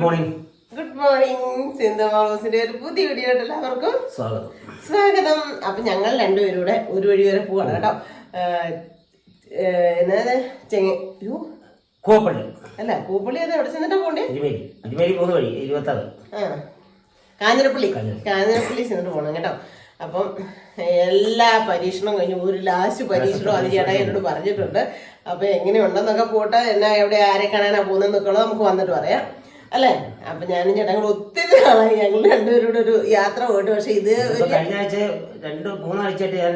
Morning good morning Sindhu ഒരു പുതിയ video എല്ലാവർക്കും സ്വാഗതം. സ്വാഗതം. അപ്പൊ ഞങ്ങൾ രണ്ടുപേരും കൂടെ ഒരു വഴി വരെ പോവാണ് കേട്ടോ. എന്നാ ചെങ്ങ കോപ്പള്ളി അല്ല കൂപ്പള്ളി അത് എവിടെ ചെന്നിട്ടാ പോണ്ടേ പോകുന്ന വഴി ഇരുപത്താറ് ആ. കാഞ്ഞിരപ്പള്ളി. കാഞ്ഞിരപ്പള്ളി. ചെന്നിട്ട് പോകണം കേട്ടോ. അപ്പം എല്ലാ പരീക്ഷണവും കഴിഞ്ഞു ഒരു ലാസ്റ്റ് പരീക്ഷണവും അത് ചേട്ടാ എന്നോട് പറഞ്ഞിട്ടുണ്ട്. അപ്പൊ എങ്ങനെയുണ്ടെന്നൊക്കെ പോട്ടെ. എന്നാ എവിടെ ആരെ കാണാനാ പോകുന്നതെന്നൊക്കെ ഉള്ളത് നമുക്ക് വന്നിട്ട് പറയാം. അല്ലേ? അപ്പൊ ഞാനും ചേട്ടാ കൂടെ ഒത്തിരി നാളായി ഞങ്ങൾ രണ്ടുപേരും ഒരു യാത്ര പോയിട്ട്. പക്ഷെ ഇത് കഴിഞ്ഞ ആഴ്ച രണ്ട് മൂന്നാഴ്ചയായിട്ട് ഞാൻ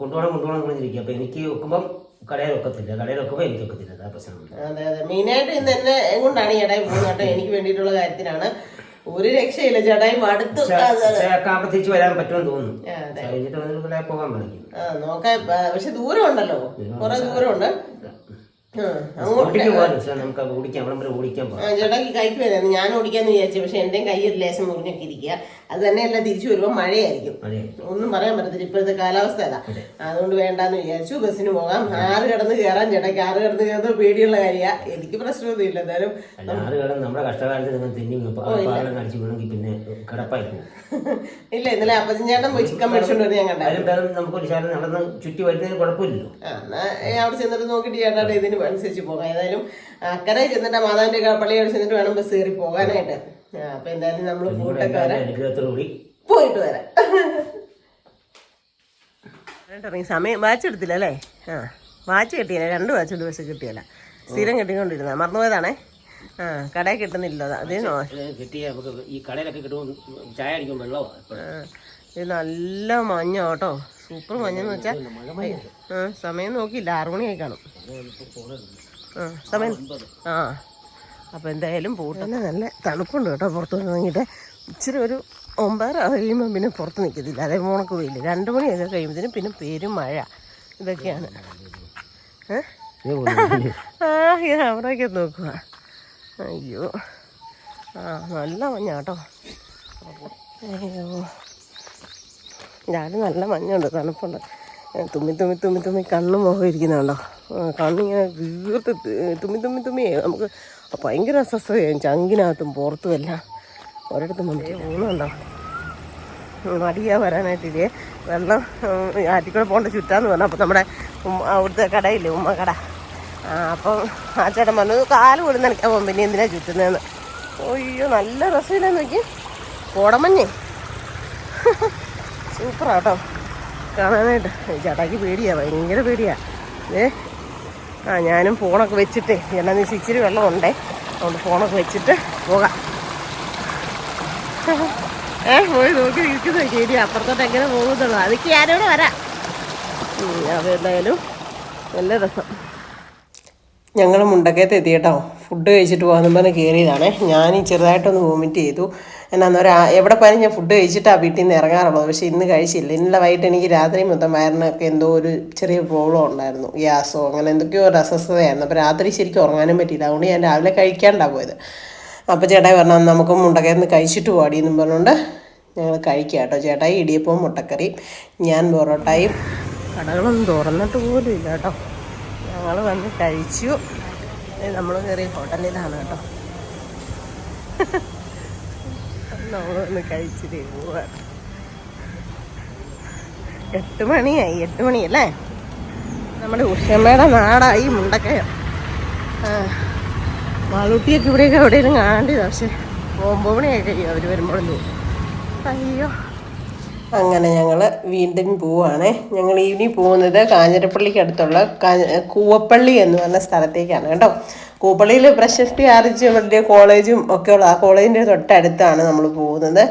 കൊണ്ടുപോകണം കൊണ്ടുപോകണം കൊണ്ടിരിക്കും അപ്പൊ എനിക്ക് വെക്കുമ്പം കടയിൽ വെക്കത്തില്ല. കടയിൽ വെക്കുമ്പോ എനിക്ക് വെക്കത്തില്ല. അതാ പ്രശ്നം. അതെ അതെ. മെയിനായിട്ട് ഇന്ന് എന്നെ എങ്ങോട്ടാണ് ചേട്ടായി പോകുന്നത്? കേട്ടോ എനിക്ക് വേണ്ടിയിട്ടുള്ള കാര്യത്തിനാണ്. ഒരു രക്ഷയില്ല. ചേട്ടായി മടുത്തു. ആകുമ്പോൾ തിരിച്ചു വരാൻ പറ്റുമെന്ന് തോന്നുന്നു. പോകാൻ നോക്കാം. പക്ഷെ ദൂരം ഉണ്ടല്ലോ കുറെ ദൂരം ആ, ഓടിക്ക് നമുക്ക് ഓടിക്കാൻ കൈക്ക് ഞാൻ ഓടിക്കാന്ന് വിചാരിച്ചു. പക്ഷെ എന്റെയും കൈ ഒരു ലേശം മുറിഞ്ഞൊക്കെ ഇരിക്കുക അത് തന്നെയല്ല തിരിച്ചു വരുമ്പോൾ മഴയായിരിക്കും. ഒന്നും പറയാൻ പറ്റത്തില്ല. ഇപ്പോഴത്തെ കാലാവസ്ഥ അതാ. അതുകൊണ്ട് വേണ്ടാന്ന് വിചാരിച്ചു ബസ്സിന് പോകാം. ആറ് കടന്ന് കയറാൻ ചേട്ടാ. ആറ് കടന്ന് കയറുന്നത് പേടിയുള്ള കാര്യമാണ് എനിക്ക് പ്രശ്നമൊന്നും ഇല്ല. എന്തായാലും ആറ് കിടന്ന് നമ്മുടെ കഷ്ടകാലത്ത് നിങ്ങൾ തെന്നി പാലം വീണെങ്കിൽ പിന്നെ കിടപ്പായി ഇല്ല ഇന്നലെ അപ്പച്ചൻ പോയി ചിക്കൻ മേടിച്ചോണ്ട് വരുന്ന ഞാൻ കണ്ടായിരുന്നു. നടന്ന് ചുറ്റി വരുന്നതിന് കുഴപ്പമില്ലല്ലോ. അവിടെ ചെന്നിട്ട് നോക്കിയിട്ട് ചേട്ടാ ഇതിന് അനുസരിച്ച് പോകാം. ഏതായാലും അക്കരെ ചെന്നിട്ട് മാതാവിന്റെ പള്ളി പള്ളിയോട് ചെന്നിട്ട് വേണം ബസ് കയറി പോകാനായിട്ട്. അപ്പൊ എന്തായാലും നമ്മൾ വരാം. പോയിട്ട് വരാം. ഇറങ്ങി സമയം വാച്ച് എടുത്തില്ല അല്ലേ? ആ വാച്ച് കിട്ടിയില്ല. രണ്ട് വാച്ച് ഒരു ദിവസം കിട്ടിയല്ല. സ്ഥിരം കിട്ടിക്കൊണ്ടിരുന്ന മറന്നുപോയതാണേ? ആ കടയിൽ കിട്ടുന്നില്ല അതേ നോ കിട്ടിയ നമുക്ക് ഈ കടയിലൊക്കെ കിട്ടുമ്പോൾ ചായ അടിക്കും വെള്ളമാണ് ഇത് നല്ല മഞ്ഞ കേട്ടോ. സൂപ്പർ മഞ്ഞെന്ന് വെച്ചാൽ ആ സമയം നോക്കിയില്ല. ആറുമണിയായി കാണും. ആ സമയം ആ അപ്പോൾ എന്തായാലും പോട്ടെ നല്ല തണുപ്പുണ്ട് കേട്ടോ പുറത്ത് ഇറങ്ങിയിട്ട് ഇച്ചിരി ഒരു ഒമ്പതര കഴിയുമ്പോൾ പിന്നെ പുറത്ത് നിൽക്കത്തില്ല അതേ മോണക്ക് പോയില്ല. രണ്ട് മണിയൊക്കെ കഴിയുമ്പോഴത്തേനും പിന്നെ പേരും മഴ ഇതൊക്കെയാണ് ആ ആ അവിടേക്ക് നോക്കുക അയ്യോ. ആ നല്ല മഞ്ഞ കേട്ടോ അയ്യോ. ഞാനും നല്ല മഞ്ഞുണ്ട് തണുപ്പുണ്ട്. തുമ്മി തുമ്മി തുമ്മി തുമ്മി കണ്ണും മുഖം ഇരിക്കുന്നുണ്ടോ? കണ്ണിങ്ങനെ വീർത്ത് തുമ്മി തുമ്മി തുമ്മിയേ നമുക്ക് ഭയങ്കര അസ്വസ്ഥതയായി ചങ്കിനകത്തും പുറത്തും എല്ലാം ഒരിടത്തും വന്നിട്ട് പോകുന്നുണ്ടോ മടിയാ വരാനായിട്ടില്ലേ? വെള്ളം ആറ്റിക്കുളം പോകേണ്ട ചുറ്റാന്ന് പറഞ്ഞു. അപ്പോൾ നമ്മുടെ ഉമ്മ അവിടുത്തെ കടയില്ലേ ഉമ്മ കട അപ്പം ആ ചേട്ടൻ പറഞ്ഞു കാൽ കൂടി നനയ്ക്കാൻ പോകും പിന്നെ എന്തിനാ ചുറ്റുന്നതെന്ന്. അയ്യോ നല്ല രസമില്ലെന്ന് നോക്കി. കോടമഞ്ഞേ. സൂപ്പറാട്ടോ കാണാനായിട്ട്. ചേട്ടാക്ക് പേടിയാ ഭയങ്കര പേടിയാ. ഏ? ആ ഞാനും ഫോണൊക്കെ വെച്ചിട്ട് എന്നാ നീ ഇച്ചിരി വെള്ളമുണ്ടേ അതുകൊണ്ട് ഫോണൊക്കെ വെച്ചിട്ട് പോകാം. ഏ പോയി നോക്കി നിൽക്കുന്നത് ശരി അപ്പുറത്തോട്ട് എങ്ങനെ പോകുന്നുള്ളൂ. അതൊക്കെ ഞാനിവിടെ വരാം. അത് എന്തായാലും നല്ല രസം. ഞങ്ങൾ മുണ്ടക്കയത്ത് എത്തിയിട്ടോ ഫുഡ് കഴിച്ചിട്ട് പോകാമെന്ന് പറഞ്ഞ് കയറിയതാണേ ഞാൻ ചെറുതായിട്ടൊന്ന് വോമിറ്റ് ചെയ്തു. എന്നാന്ന് ഒരു എവിടെ പോയാലും ഞാൻ ഫുഡ് കഴിച്ചിട്ടാണ് വീട്ടിൽ നിന്ന് ഇറങ്ങാറുള്ളത് പക്ഷേ ഇന്ന് കഴിച്ചില്ല. ഇന്നലെ വൈകിട്ട് എനിക്ക് രാത്രി മൊത്തം വയറിനൊക്കെ എന്തോ ഒരു ചെറിയ പ്രോബ്ലം ഉണ്ടായിരുന്നു. ഗ്യാസോ അങ്ങനെ എന്തൊക്കെയോ ഒരു അസ്വസ്ഥതയായിരുന്നു. അപ്പോൾ രാത്രി ശരിക്കും ഉറങ്ങാനും പറ്റിയില്ല. അതുകൊണ്ട് ഞാൻ രാവിലെ കഴിക്കാണ്ടാണ് പോയത്. അപ്പോൾ ചേട്ടായി പറഞ്ഞാൽ "എന്നാ നമുക്ക് മുണ്ടക്കയത്ത് കഴിച്ചിട്ട് പോടി എന്നും പറഞ്ഞുകൊണ്ട് ഞങ്ങൾ കഴിക്കുക കേട്ടോ. ചേട്ടായി ഇടിയപ്പവും മുട്ടക്കറിയും ഞാൻ പൊറോട്ടയും. കടകളൊന്നും തുറന്നിട്ട് പോലും ഇല്ല കേട്ടോ. ഞങ്ങൾ വന്ന് കഴിച്ചു. നമ്മൾ കയറിയ ഹോട്ടലിലാണ് കേട്ടോ. നമ്മൾ വന്ന് കഴിച്ചിട്ട് പോവാ. എട്ട് മണിയായി എട്ട് മണിയല്ലേ? നമ്മുടെ ഉഷമ്മയുടെ നാടായി മുണ്ടക്കയ. മാളൂട്ടിയൊക്കെ ഇവിടെയൊക്കെ എവിടെയെങ്കിലും കാണേണ്ടത് പക്ഷെ ഒമ്പത് മണിയൊക്കെ കഴിയും അവർ വരുമ്പോഴൊന്നും അയ്യോ. അങ്ങനെ ഞങ്ങൾ വീണ്ടും പോവുകയാണേ ഞങ്ങൾ ഈവനിങ് പോകുന്നത് കാഞ്ഞിരപ്പള്ളിക്ക് അടുത്തുള്ള കൂവപ്പള്ളി എന്ന് പറഞ്ഞ സ്ഥലത്തേക്കാണ് കേട്ടോ. കൂവപ്പള്ളിയിൽ പ്രശസ്തി ആർജിച്ച വലിയ കോളേജും ഒക്കെ ഉള്ള ആ കോളേജിന്റെ തൊട്ടടുത്താണ് നമ്മൾ പോകുന്നത്.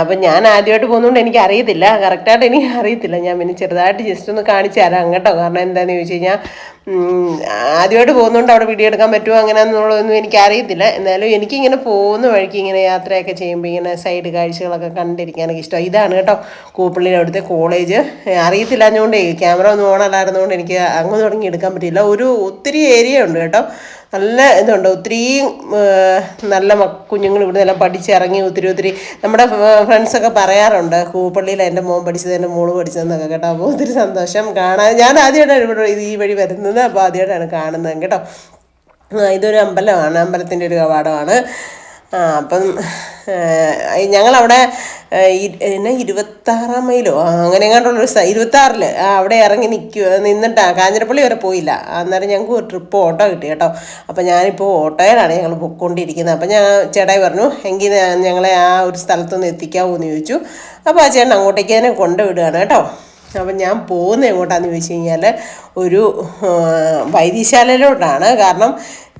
അപ്പം ഞാൻ ആദ്യമായിട്ട് പോകുന്നതുകൊണ്ട് എനിക്ക് അറിയത്തില്ല കറക്റ്റായിട്ട് എനിക്ക് അറിയത്തില്ല ഞാൻ പിന്നെ ചെറുതായിട്ട് ജസ്റ്റ് ഒന്ന് കാണിച്ചു തരാം കേട്ടോ. കാരണം എന്താണെന്ന് ചോദിച്ചു കഴിഞ്ഞാൽ ആദ്യമായിട്ട് പോകുന്നതുകൊണ്ട് അവിടെ വീഡിയോ എടുക്കാൻ പറ്റുമോ അങ്ങനെ എന്നുള്ളതൊന്നും എനിക്ക് അറിയത്തില്ല എന്നാലും എനിക്കിങ്ങനെ പോകുന്ന വഴിക്ക് ഇങ്ങനെ യാത്രയൊക്കെ ചെയ്യുമ്പോൾ ഇങ്ങനെ സൈഡ് കാഴ്ചകളൊക്കെ കണ്ടിരിക്കാനൊക്കെ ഇഷ്ടം. ഇതാണ് കേട്ടോ കൂപ്പള്ളിയുടെ അവിടുത്തെ കോളേജ്. അറിയത്തില്ല അതുകൊണ്ടേ ക്യാമറ ഒന്നും ഓണല്ലായിരുന്നുകൊണ്ട് എനിക്ക് അങ്ങ് തുടങ്ങി എടുക്കാൻ പറ്റില്ല ഒരു ഒത്തിരി ഏരിയ ഉണ്ട് കേട്ടോ. നല്ല ഇതുണ്ട്. ഒത്തിരിയും നല്ല കുഞ്ഞുങ്ങൾ ഇവിടെ നിന്നെല്ലാം പഠിച്ചിറങ്ങി ഒത്തിരി ഒത്തിരി നമ്മുടെ ഫ്രണ്ട്സൊക്കെ പറയാറുണ്ട്. കൂപ്പള്ളിയിൽ എന്റെ മോൻ പഠിച്ചത് എന്റെ മോൾ പഠിച്ചതെന്നൊക്കെ കേട്ടോ. അപ്പോൾ ഒത്തിരി സന്തോഷം കാണാൻ. ഞാൻ ആദ്യമായിട്ടാണ് ഇവിടെ ഈ വഴി വരുന്നത്. അപ്പോൾ ആദ്യമായിട്ടാണ് കാണുന്നത് കേട്ടോ. ഇതൊരു അമ്പലമാണ്. അമ്പലത്തിന്റെ ഒരു കവാടമാണ്. ആ അപ്പം ഞങ്ങളവിടെ എന്നാ ഇരുപത്താറാം മൈലോ? അങ്ങനെ എങ്ങാണ്ടുള്ളൊരു ഇരുപത്താറിൽ അവിടെ ഇറങ്ങി നിൽക്കുക നിന്നിട്ടാ കാഞ്ഞിരപ്പള്ളി വരെ പോയില്ല. അന്നേരം ഞങ്ങൾക്ക് ഒരു ട്രിപ്പ് ഓട്ടോ കിട്ടി കേട്ടോ. അപ്പം ഞാനിപ്പോൾ ഓട്ടോയിലാണ് ഞങ്ങൾ പൊയ്ക്കൊണ്ടിരിക്കുന്നത് അപ്പം ഞാൻ ചേട്ടായി പറഞ്ഞു എങ്കിൽ ഞങ്ങളെ ആ ഒരു സ്ഥലത്തൊന്ന് എത്തിക്കാമോ എന്ന് ചോദിച്ചു. അപ്പോൾ ആ ചേട്ടൻ അങ്ങോട്ടേക്ക് തന്നെ കൊണ്ടുവിടുകയാണ് കേട്ടോ. അപ്പം ഞാൻ പോകുന്നത് എങ്ങോട്ടാന്ന് ചോദിച്ചു കഴിഞ്ഞാൽ ഒരു വൈദ്യശാലയിലോട്ടാണ്. കാരണം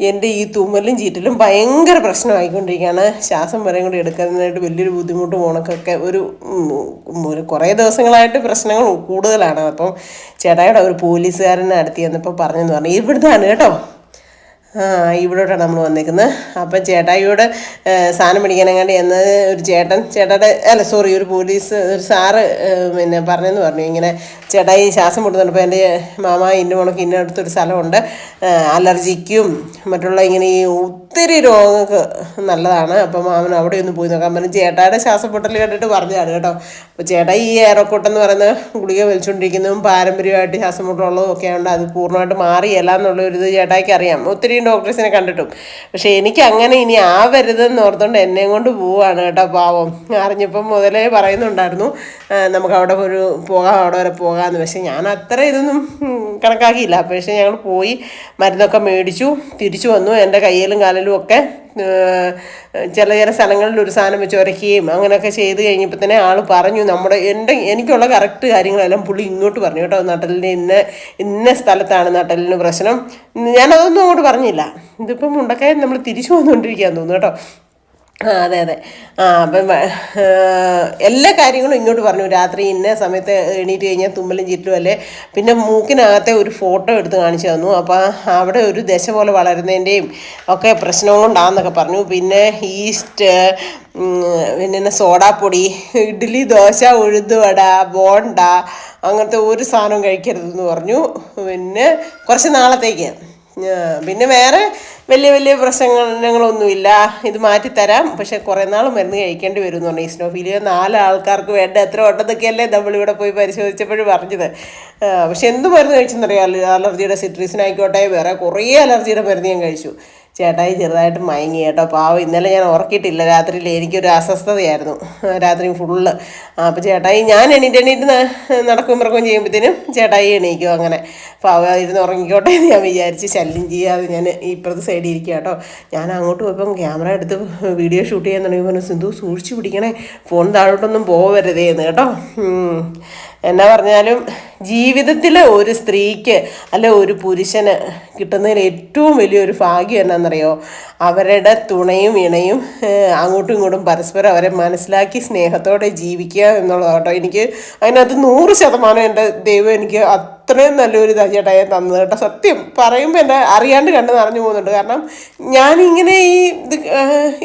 എന്റെ ഈ തുമ്മലും ചീറ്റലും ഭയങ്കര പ്രശ്നമായിക്കൊണ്ടിരിക്കുകയാണ്. ശ്വാസം വരെയും കൂടി എടുക്കുന്നതിനായിട്ട് വലിയൊരു ബുദ്ധിമുട്ടും ഉണക്കൊക്കെ ഒരു ഒരു കുറേ ദിവസങ്ങളായിട്ട് പ്രശ്നങ്ങൾ കൂടുതലാണ്. അപ്പം ചേട്ടായിയുടെ ഒരു പോലീസുകാരനെ അടുത്ത് ചെന്നപ്പോൾ പറഞ്ഞെന്ന് പറഞ്ഞു. ഇവിടുന്നാണ് കേട്ടോ. ഇവിടോട്ടാണ് നമ്മൾ വന്നേക്കുന്നത്. അപ്പം ചേട്ടായിയോട് സാധനം പിടിക്കാനെങ്ങാണ്ട് എന്ന് ഒരു ചേട്ടൻ ചേട്ടായുടെ അല്ല സോറി ഒരു പോലീസ് ഒരു സാറ് പിന്നെ പറഞ്ഞെന്ന് പറഞ്ഞു. ഇങ്ങനെ ചേട്ടായി ശ്വാസം മുട്ടുന്നുണ്ട്. എന്റെ മാമ ഇന്ന ഉണക്ക് ഇന്ന അടുത്തൊരു സ്ഥലമുണ്ട്. അലർജിക്കും മറ്റുള്ള ഇങ്ങനെ ഈ ഒത്തിരി രോഗങ്ങൾക്ക് നല്ലതാണ്. അപ്പം മാമൻ അവിടെ ഒന്ന് പോയി നോക്കാൻ പറഞ്ഞു. ചേട്ടായുടെ ശ്വാസം പൊട്ടൽ കണ്ടിട്ട് പറഞ്ഞതാണ് കേട്ടോ. അപ്പോൾ ചേട്ടാ ഈ ഏറോക്കോട്ടെന്ന് പറയുന്ന ഗുളിക വലിച്ചുകൊണ്ടിരിക്കുന്നതും പാരമ്പര്യമായിട്ട് ശ്വാസം മുട്ടലുള്ളതും ഒക്കെ ഉണ്ട് അത് പൂർണമായിട്ട് മാറിയല്ല എന്നുള്ളൊരിത് ചേട്ടായിക്ക് അറിയാം. ഒത്തിരി ഡോക്ടേഴ്സിനെ കണ്ടിട്ടും. പക്ഷേ എനിക്ക് അങ്ങനെ ഇനി ആവരുതെന്ന് ഓർത്തുകൊണ്ട് എന്നെയും കൊണ്ട് പോവാണ് കേട്ടോ പാവം. അറിഞ്ഞപ്പം മുതലേ പറയുന്നുണ്ടായിരുന്നു നമുക്ക് അവിടെ ഒരു പോകാം അവിടെ വരെ പോകാമെന്ന് പക്ഷേ ഞാൻ അത്ര ഇതൊന്നും കണക്കാക്കിയില്ല. പക്ഷേ ഞങ്ങൾ പോയി മരുന്നൊക്കെ മേടിച്ചു തിരിച്ചു വന്നു. എന്റെ കയ്യിലും കാലിലും ഒക്കെ ചില ചില സ്ഥലങ്ങളിൽ ഒരു സാധനം വെച്ച് ഉരയ്ക്കുകയും അങ്ങനെയൊക്കെ ചെയ്ത് കഴിഞ്ഞപ്പോൾ തന്നെ ആൾ പറഞ്ഞു നമ്മുടെ എന്റെ എനിക്കുള്ള കറക്റ്റ് കാര്യങ്ങളെല്ലാം പുള്ളി ഇങ്ങോട്ട് പറഞ്ഞു കേട്ടോ. നട്ടലിന് ഇന്ന ഇന്ന സ്ഥലത്താണ് നട്ടലിന് പ്രശ്നം. ഞാനതൊന്നും അങ്ങോട്ട് പറഞ്ഞില്ല. ഇതിപ്പം മുണ്ടക്കായ നമ്മൾ തിരിച്ചു വന്നുകൊണ്ടിരിക്കുകയെന്ന് തോന്നുന്നു കേട്ടോ. ആ അതെ അതെ. ആ അപ്പം എല്ലാ കാര്യങ്ങളും ഇങ്ങോട്ട് പറഞ്ഞു. രാത്രി ഇന്ന സമയത്ത് എണീറ്റ് കഴിഞ്ഞാൽ തുമ്മലും ചിറ്റലും അല്ലേ? പിന്നെ മൂക്കിനകത്തെ ഒരു ഫോട്ടോ എടുത്ത് കാണിച്ചു തന്നു. അപ്പോൾ അവിടെ ഒരു ദശ പോലെ വളരുന്നതിന്റെയും ഒക്കെ പ്രശ്നം കൊണ്ടാണെന്നൊക്കെ പറഞ്ഞു. പിന്നെ ഈസ്റ്റ് പിന്നെ സോഡാപ്പൊടി ഇഡ്ഡലി ദോശ ഉഴുതുവട ബോണ്ട അങ്ങനത്തെ ഒരു സാധനവും കഴിക്കരുതെന്ന് പറഞ്ഞു. പിന്നെ കുറച്ച് നാളത്തേക്ക്. പിന്നെ വേറെ വലിയ വലിയ പ്രശ്നങ്ങളൊന്നുമില്ല. ഇത് മാറ്റിത്തരാം. പക്ഷെ കുറേ നാൾ മരുന്ന് കഴിക്കേണ്ടി വരും എന്ന് പറഞ്ഞു. ഇസ്നോഫീലിയ നാല് ആൾക്കാർക്ക് വേണ്ട എത്ര വട്ടത്തൊക്കെയല്ലേ നമ്മളിവിടെ പോയി പരിശോധിച്ചപ്പോഴും പറഞ്ഞത്. പക്ഷെ എന്ത് മരുന്ന് കഴിച്ചെന്നറിയാമല്ലോ അലർജിയുടെ സിട്രീസിനായിക്കോട്ടെ വേറെ കുറേ അലർജിയുടെ മരുന്ന് ഞാൻ കഴിച്ചു. ചേട്ടായി ചെറുതായിട്ട് മയങ്ങി കേട്ടോ. പാവം ഇന്നലെ ഞാൻ ഉറക്കിയിട്ടില്ല. രാത്രിയിൽ എനിക്കൊരു അസ്വസ്ഥതയായിരുന്നു. രാത്രി ഫുള്ള്. അപ്പോൾ ചേട്ടായി ഞാൻ എണീറ്റ് എണീറ്റ് നടക്കും പിറക്കുകയും ചെയ്യുമ്പോഴത്തേനും ചേട്ടായി എണീക്കും അങ്ങനെ. പാവം ഇരുന്ന് ഉറങ്ങിക്കോട്ടെ എന്ന് ഞാൻ വിചാരിച്ച് ശല്യം ചെയ്യാതെ ഞാൻ ഇപ്പുറത്ത് സൈഡിൽ ഇരിക്കുക കേട്ടോ. ഞാൻ അങ്ങോട്ട് പോയപ്പം ക്യാമറ എടുത്ത് വീഡിയോ ഷൂട്ട് ചെയ്യാൻ തുടങ്ങി പറഞ്ഞു സിന്ധു സൂക്ഷിച്ചു പിടിക്കണേ. ഫോൺ താഴോട്ടൊന്നും പോകരുതേന്ന് കേട്ടോ. എന്നാ പറഞ്ഞാലും ജീവിതത്തിൽ ഒരു സ്ത്രീക്ക് അല്ലെ ഒരു പുരുഷന് കിട്ടുന്നതിൽ ഏറ്റവും വലിയൊരു ഭാഗ്യം എന്നാണെന്നറിയോ അവരുടെ തുണയും ഇണയും അങ്ങോട്ടും ഇങ്ങോട്ടും പരസ്പരം അവരെ മനസ്സിലാക്കി സ്നേഹത്തോടെ ജീവിക്കുക എന്നുള്ളതാട്ടോ. എനിക്ക് അതിനകത്ത് നൂറ് ശതമാനം എന്റെ ദൈവം എനിക്ക് അത്രയും നല്ലൊരു ചേട്ടായി തന്നത് കേട്ടോ. സത്യം പറയുമ്പോൾ എന്റെ അറിയാണ്ട് കണ്ട് നിറഞ്ഞു പോകുന്നുണ്ട്. കാരണം ഞാനിങ്ങനെ ഈ ഇത്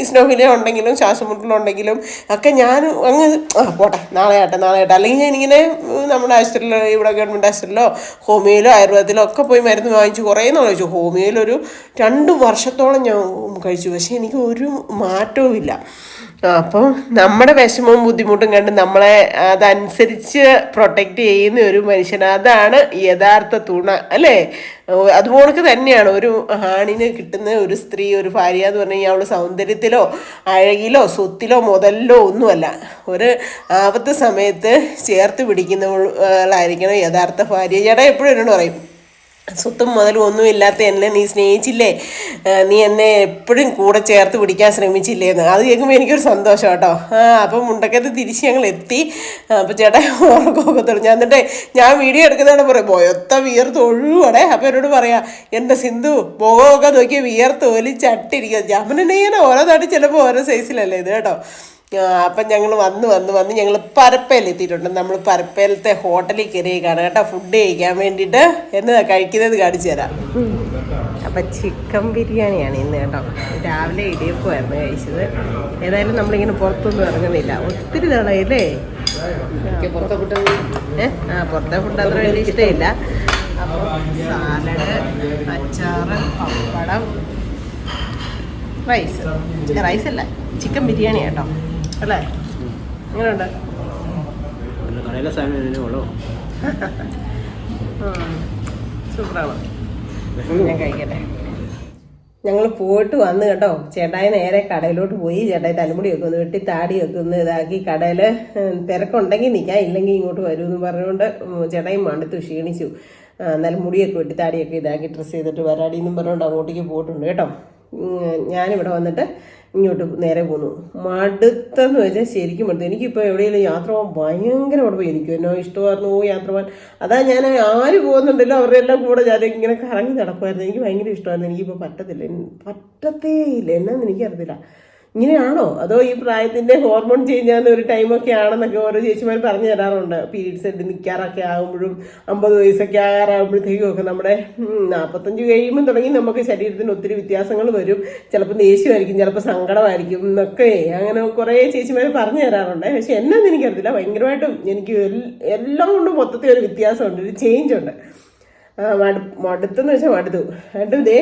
ഇസ്നോഫിലിയ ഉണ്ടെങ്കിലും ശ്വാസമുട്ടിലുണ്ടെങ്കിലും ഒക്കെ ഞാൻ അങ്ങ് ആ പോട്ടെ. നാളെ ആട്ടെ നാളെ ആട്ടെ. അല്ലെങ്കിൽ ഞാനിങ്ങനെ ഇങ്ങനെ നമ്മുടെ ആശുപത്രിയിലോ ഇവിടെ ഗവൺമെന്റ് ആശുപത്രിയിലോ ഹോമിയോയിലോ ആയുർവേദത്തിലോ ഒക്കെ പോയി മരുന്ന് വാങ്ങിച്ചു കുറേ നാൾ കഴിച്ചു. ഹോമിയോയിലൊരു രണ്ട് വർഷത്തോളം ഞാൻ കഴിച്ചു. പക്ഷേ എനിക്ക് ഒരു മാറ്റവും ഇല്ല ആ, അപ്പം നമ്മുടെ വിഷമവും ബുദ്ധിമുട്ടും കണ്ട് നമ്മളെ അതനുസരിച്ച് പ്രൊട്ടക്റ്റ് ചെയ്യുന്ന ഒരു മനുഷ്യൻ. അതാണ് യഥാർത്ഥ തുണ അല്ലേ? അതുപോലൊക്കെ തന്നെയാണ്. ഒരു ആണിന് കിട്ടുന്ന ഒരു സ്ത്രീ ഒരു ഭാര്യ എന്ന് പറഞ്ഞു കഴിഞ്ഞാൽ അവൾ സൗന്ദര്യത്തിലോ അഴകിലോ സ്വത്തിലോ മുതലിലോ ഒന്നുമല്ല. ഒരു ആപത്ത് സമയത്ത് ചേർത്ത് പിടിക്കുന്നവളായിരിക്കണം യഥാർത്ഥ ഭാര്യ. ചേട്ടാ എപ്പോഴും എന്നോട് പറയും സ്വത്തും മുതലും ഒന്നുമില്ലാത്ത എന്നെ നീ സ്നേഹിച്ചില്ലേ? നീ എന്നെ എപ്പോഴും കൂടെ ചേർത്ത് പിടിക്കാൻ ശ്രമിച്ചില്ലേ എന്ന്. അത് കേൾക്കുമ്പോൾ എനിക്കൊരു സന്തോഷം കേട്ടോ. ആ അപ്പം മുണ്ടക്കത്ത് തിരിച്ച് ഞങ്ങൾ എത്തി. അപ്പോൾ ചേട്ടാ ഉറക്കമൊക്കെ തുടങ്ങി. എന്നിട്ട് ഞാൻ വീഡിയോ എടുക്കുന്നതാണ് പറയും പോയൊത്ത വിയർത്ത് ഒഴുകുവാണേ അപ്പം എന്നോട് പറയാം എന്റെ സിന്ധു മുഖമൊക്കെ നോക്കി വിയർത്ത് ഒലിച്ചട്ടിരിക്കുക ഇങ്ങനെ ഓരോ നാട്ടിൽ ചിലപ്പോൾ ഓരോ സൈസിലല്ലേ ഇത്? കേട്ടോ. അപ്പം ഞങ്ങൾ വന്ന് വന്ന് വന്ന് ഞങ്ങൾ പരപ്പയിൽ എത്തിയിട്ടുണ്ട്. നമ്മൾ പരപ്പയിലത്തെ ഹോട്ടലിൽ കയറിയേക്കാണ് കേട്ടോ. ഫുഡ് കഴിക്കാൻ വേണ്ടിയിട്ട്. എന്നതാ കഴിക്കുന്നത് കാണിച്ചു തരാം. അപ്പം ചിക്കൻ ബിരിയാണിയാണ് ഇന്ന് കേട്ടോ. രാവിലെ ഇടിയപ്പമായിരുന്നു കഴിച്ചത്. ഏതായാലും നമ്മളിങ്ങനെ പുറത്തൊന്നും ഇറങ്ങുന്നില്ല. ഒത്തിരി നാളായില്ലേ? ഏ? ആ പുറത്തെ ഫുഡ് അത്ര വലിയ ഇഷ്ടമില്ല. അപ്പോൾ സാലഡ് അച്ചാറ് പപ്പടം റൈസ് റൈസ് അല്ല. ചിക്കൻ ബിരിയാണി കേട്ടോ. അല്ലേ? എങ്ങനെയുണ്ട്? കടയിലെ സാധനം ഉള്ളൂ. സൂപ്പറാണ്. ഞാൻ കഴിക്കട്ടെ. ഞങ്ങൾ പോയിട്ട് വന്ന് കേട്ടോ ചേട്ടായി നേരെ കടയിലോട്ട് പോയി. ചേട്ടായി തലമുടിയൊക്കെ ഒന്ന് വെട്ടി താടിയൊക്കെ ഒന്ന് ഇതാക്കി കടയിൽ തിരക്കുണ്ടെങ്കിൽ നിൽക്കാം ഇല്ലെങ്കിൽ ഇങ്ങോട്ട് വരുമെന്ന് പറഞ്ഞുകൊണ്ട് ചേട്ടായി മടുത്തു ക്ഷീണിച്ചു. എന്നാലും മുടിയൊക്കെ വെട്ടി താടിയൊക്കെ ഇതാക്കി ഡ്രസ്സ് ചെയ്തിട്ട് വരാടി എന്നും പറഞ്ഞുകൊണ്ട് അങ്ങോട്ടേക്ക് പോയിട്ടുണ്ട് കേട്ടോ. ഞാനിവിടെ വന്നിട്ട് ഇങ്ങോട്ട് നേരെ പോന്നു. മടുത്തെന്ന് വെച്ചാൽ ശരിക്കും മടുത്തു. എനിക്കിപ്പോൾ എവിടെയെങ്കിലും യാത്ര പോകാൻ ഭയങ്കര മടുപ്പ് എനിക്ക് എന്നോ ഇഷ്ടമായിരുന്നു യാത്ര പോകാൻ അതാ ഞാൻ ആര് പോകുന്നുണ്ടല്ലോ അവരുടെ എല്ലാം കൂടെ ഞാൻ ഇങ്ങനെ കറങ്ങി നടക്കുമായിരുന്നു എനിക്ക് ഭയങ്കര ഇഷ്ടമായിരുന്നു. എനിക്കിപ്പോൾ പറ്റത്തില്ല. പറ്റത്തേ ഇല്ല എന്നാന്ന് എനിക്കറിയത്തില്ല. ഇങ്ങനെയാണോ? അതോ ഈ പ്രായത്തിന്റെ ഹോർമോൺ ചേഞ്ച് ആകുന്ന ഒരു ടൈമൊക്കെ ആണെന്നൊക്കെ ഓരോ ചേച്ചിമാർ പറഞ്ഞു തരാറുണ്ട്. പീരീഡ്സ് എടുത്ത് നിൽക്കാറൊക്കെ ആകുമ്പോഴും അമ്പത് വയസ്സൊക്കെ ആകാറാകുമ്പോഴത്തേക്കും ഒക്കെ നമ്മുടെ നാൽപ്പത്തഞ്ച് കഴിയുമ്പോൾ തുടങ്ങി നമുക്ക് ശരീരത്തിന് ഒത്തിരി വ്യത്യാസങ്ങൾ വരും. ചിലപ്പോൾ ദേഷ്യമായിരിക്കും ചിലപ്പോൾ സങ്കടമായിരിക്കും എന്നൊക്കെ അങ്ങനെ കുറേ ചേച്ചിമാർ പറഞ്ഞു തരാറുണ്ട്. പക്ഷെ എന്നാന്ന് എനിക്കറിയത്തില്ല. ഭയങ്കരമായിട്ടും എനിക്ക് എല്ലാം കൊണ്ടും മൊത്തത്തിൽ ഒരു വ്യത്യാസമുണ്ട് ഒരു ചേഞ്ച് ഉണ്ട്. മടു മടുത്തെന്ന് വെച്ചാൽ മടുത്തു. എന്നിട്ട് ഇതേ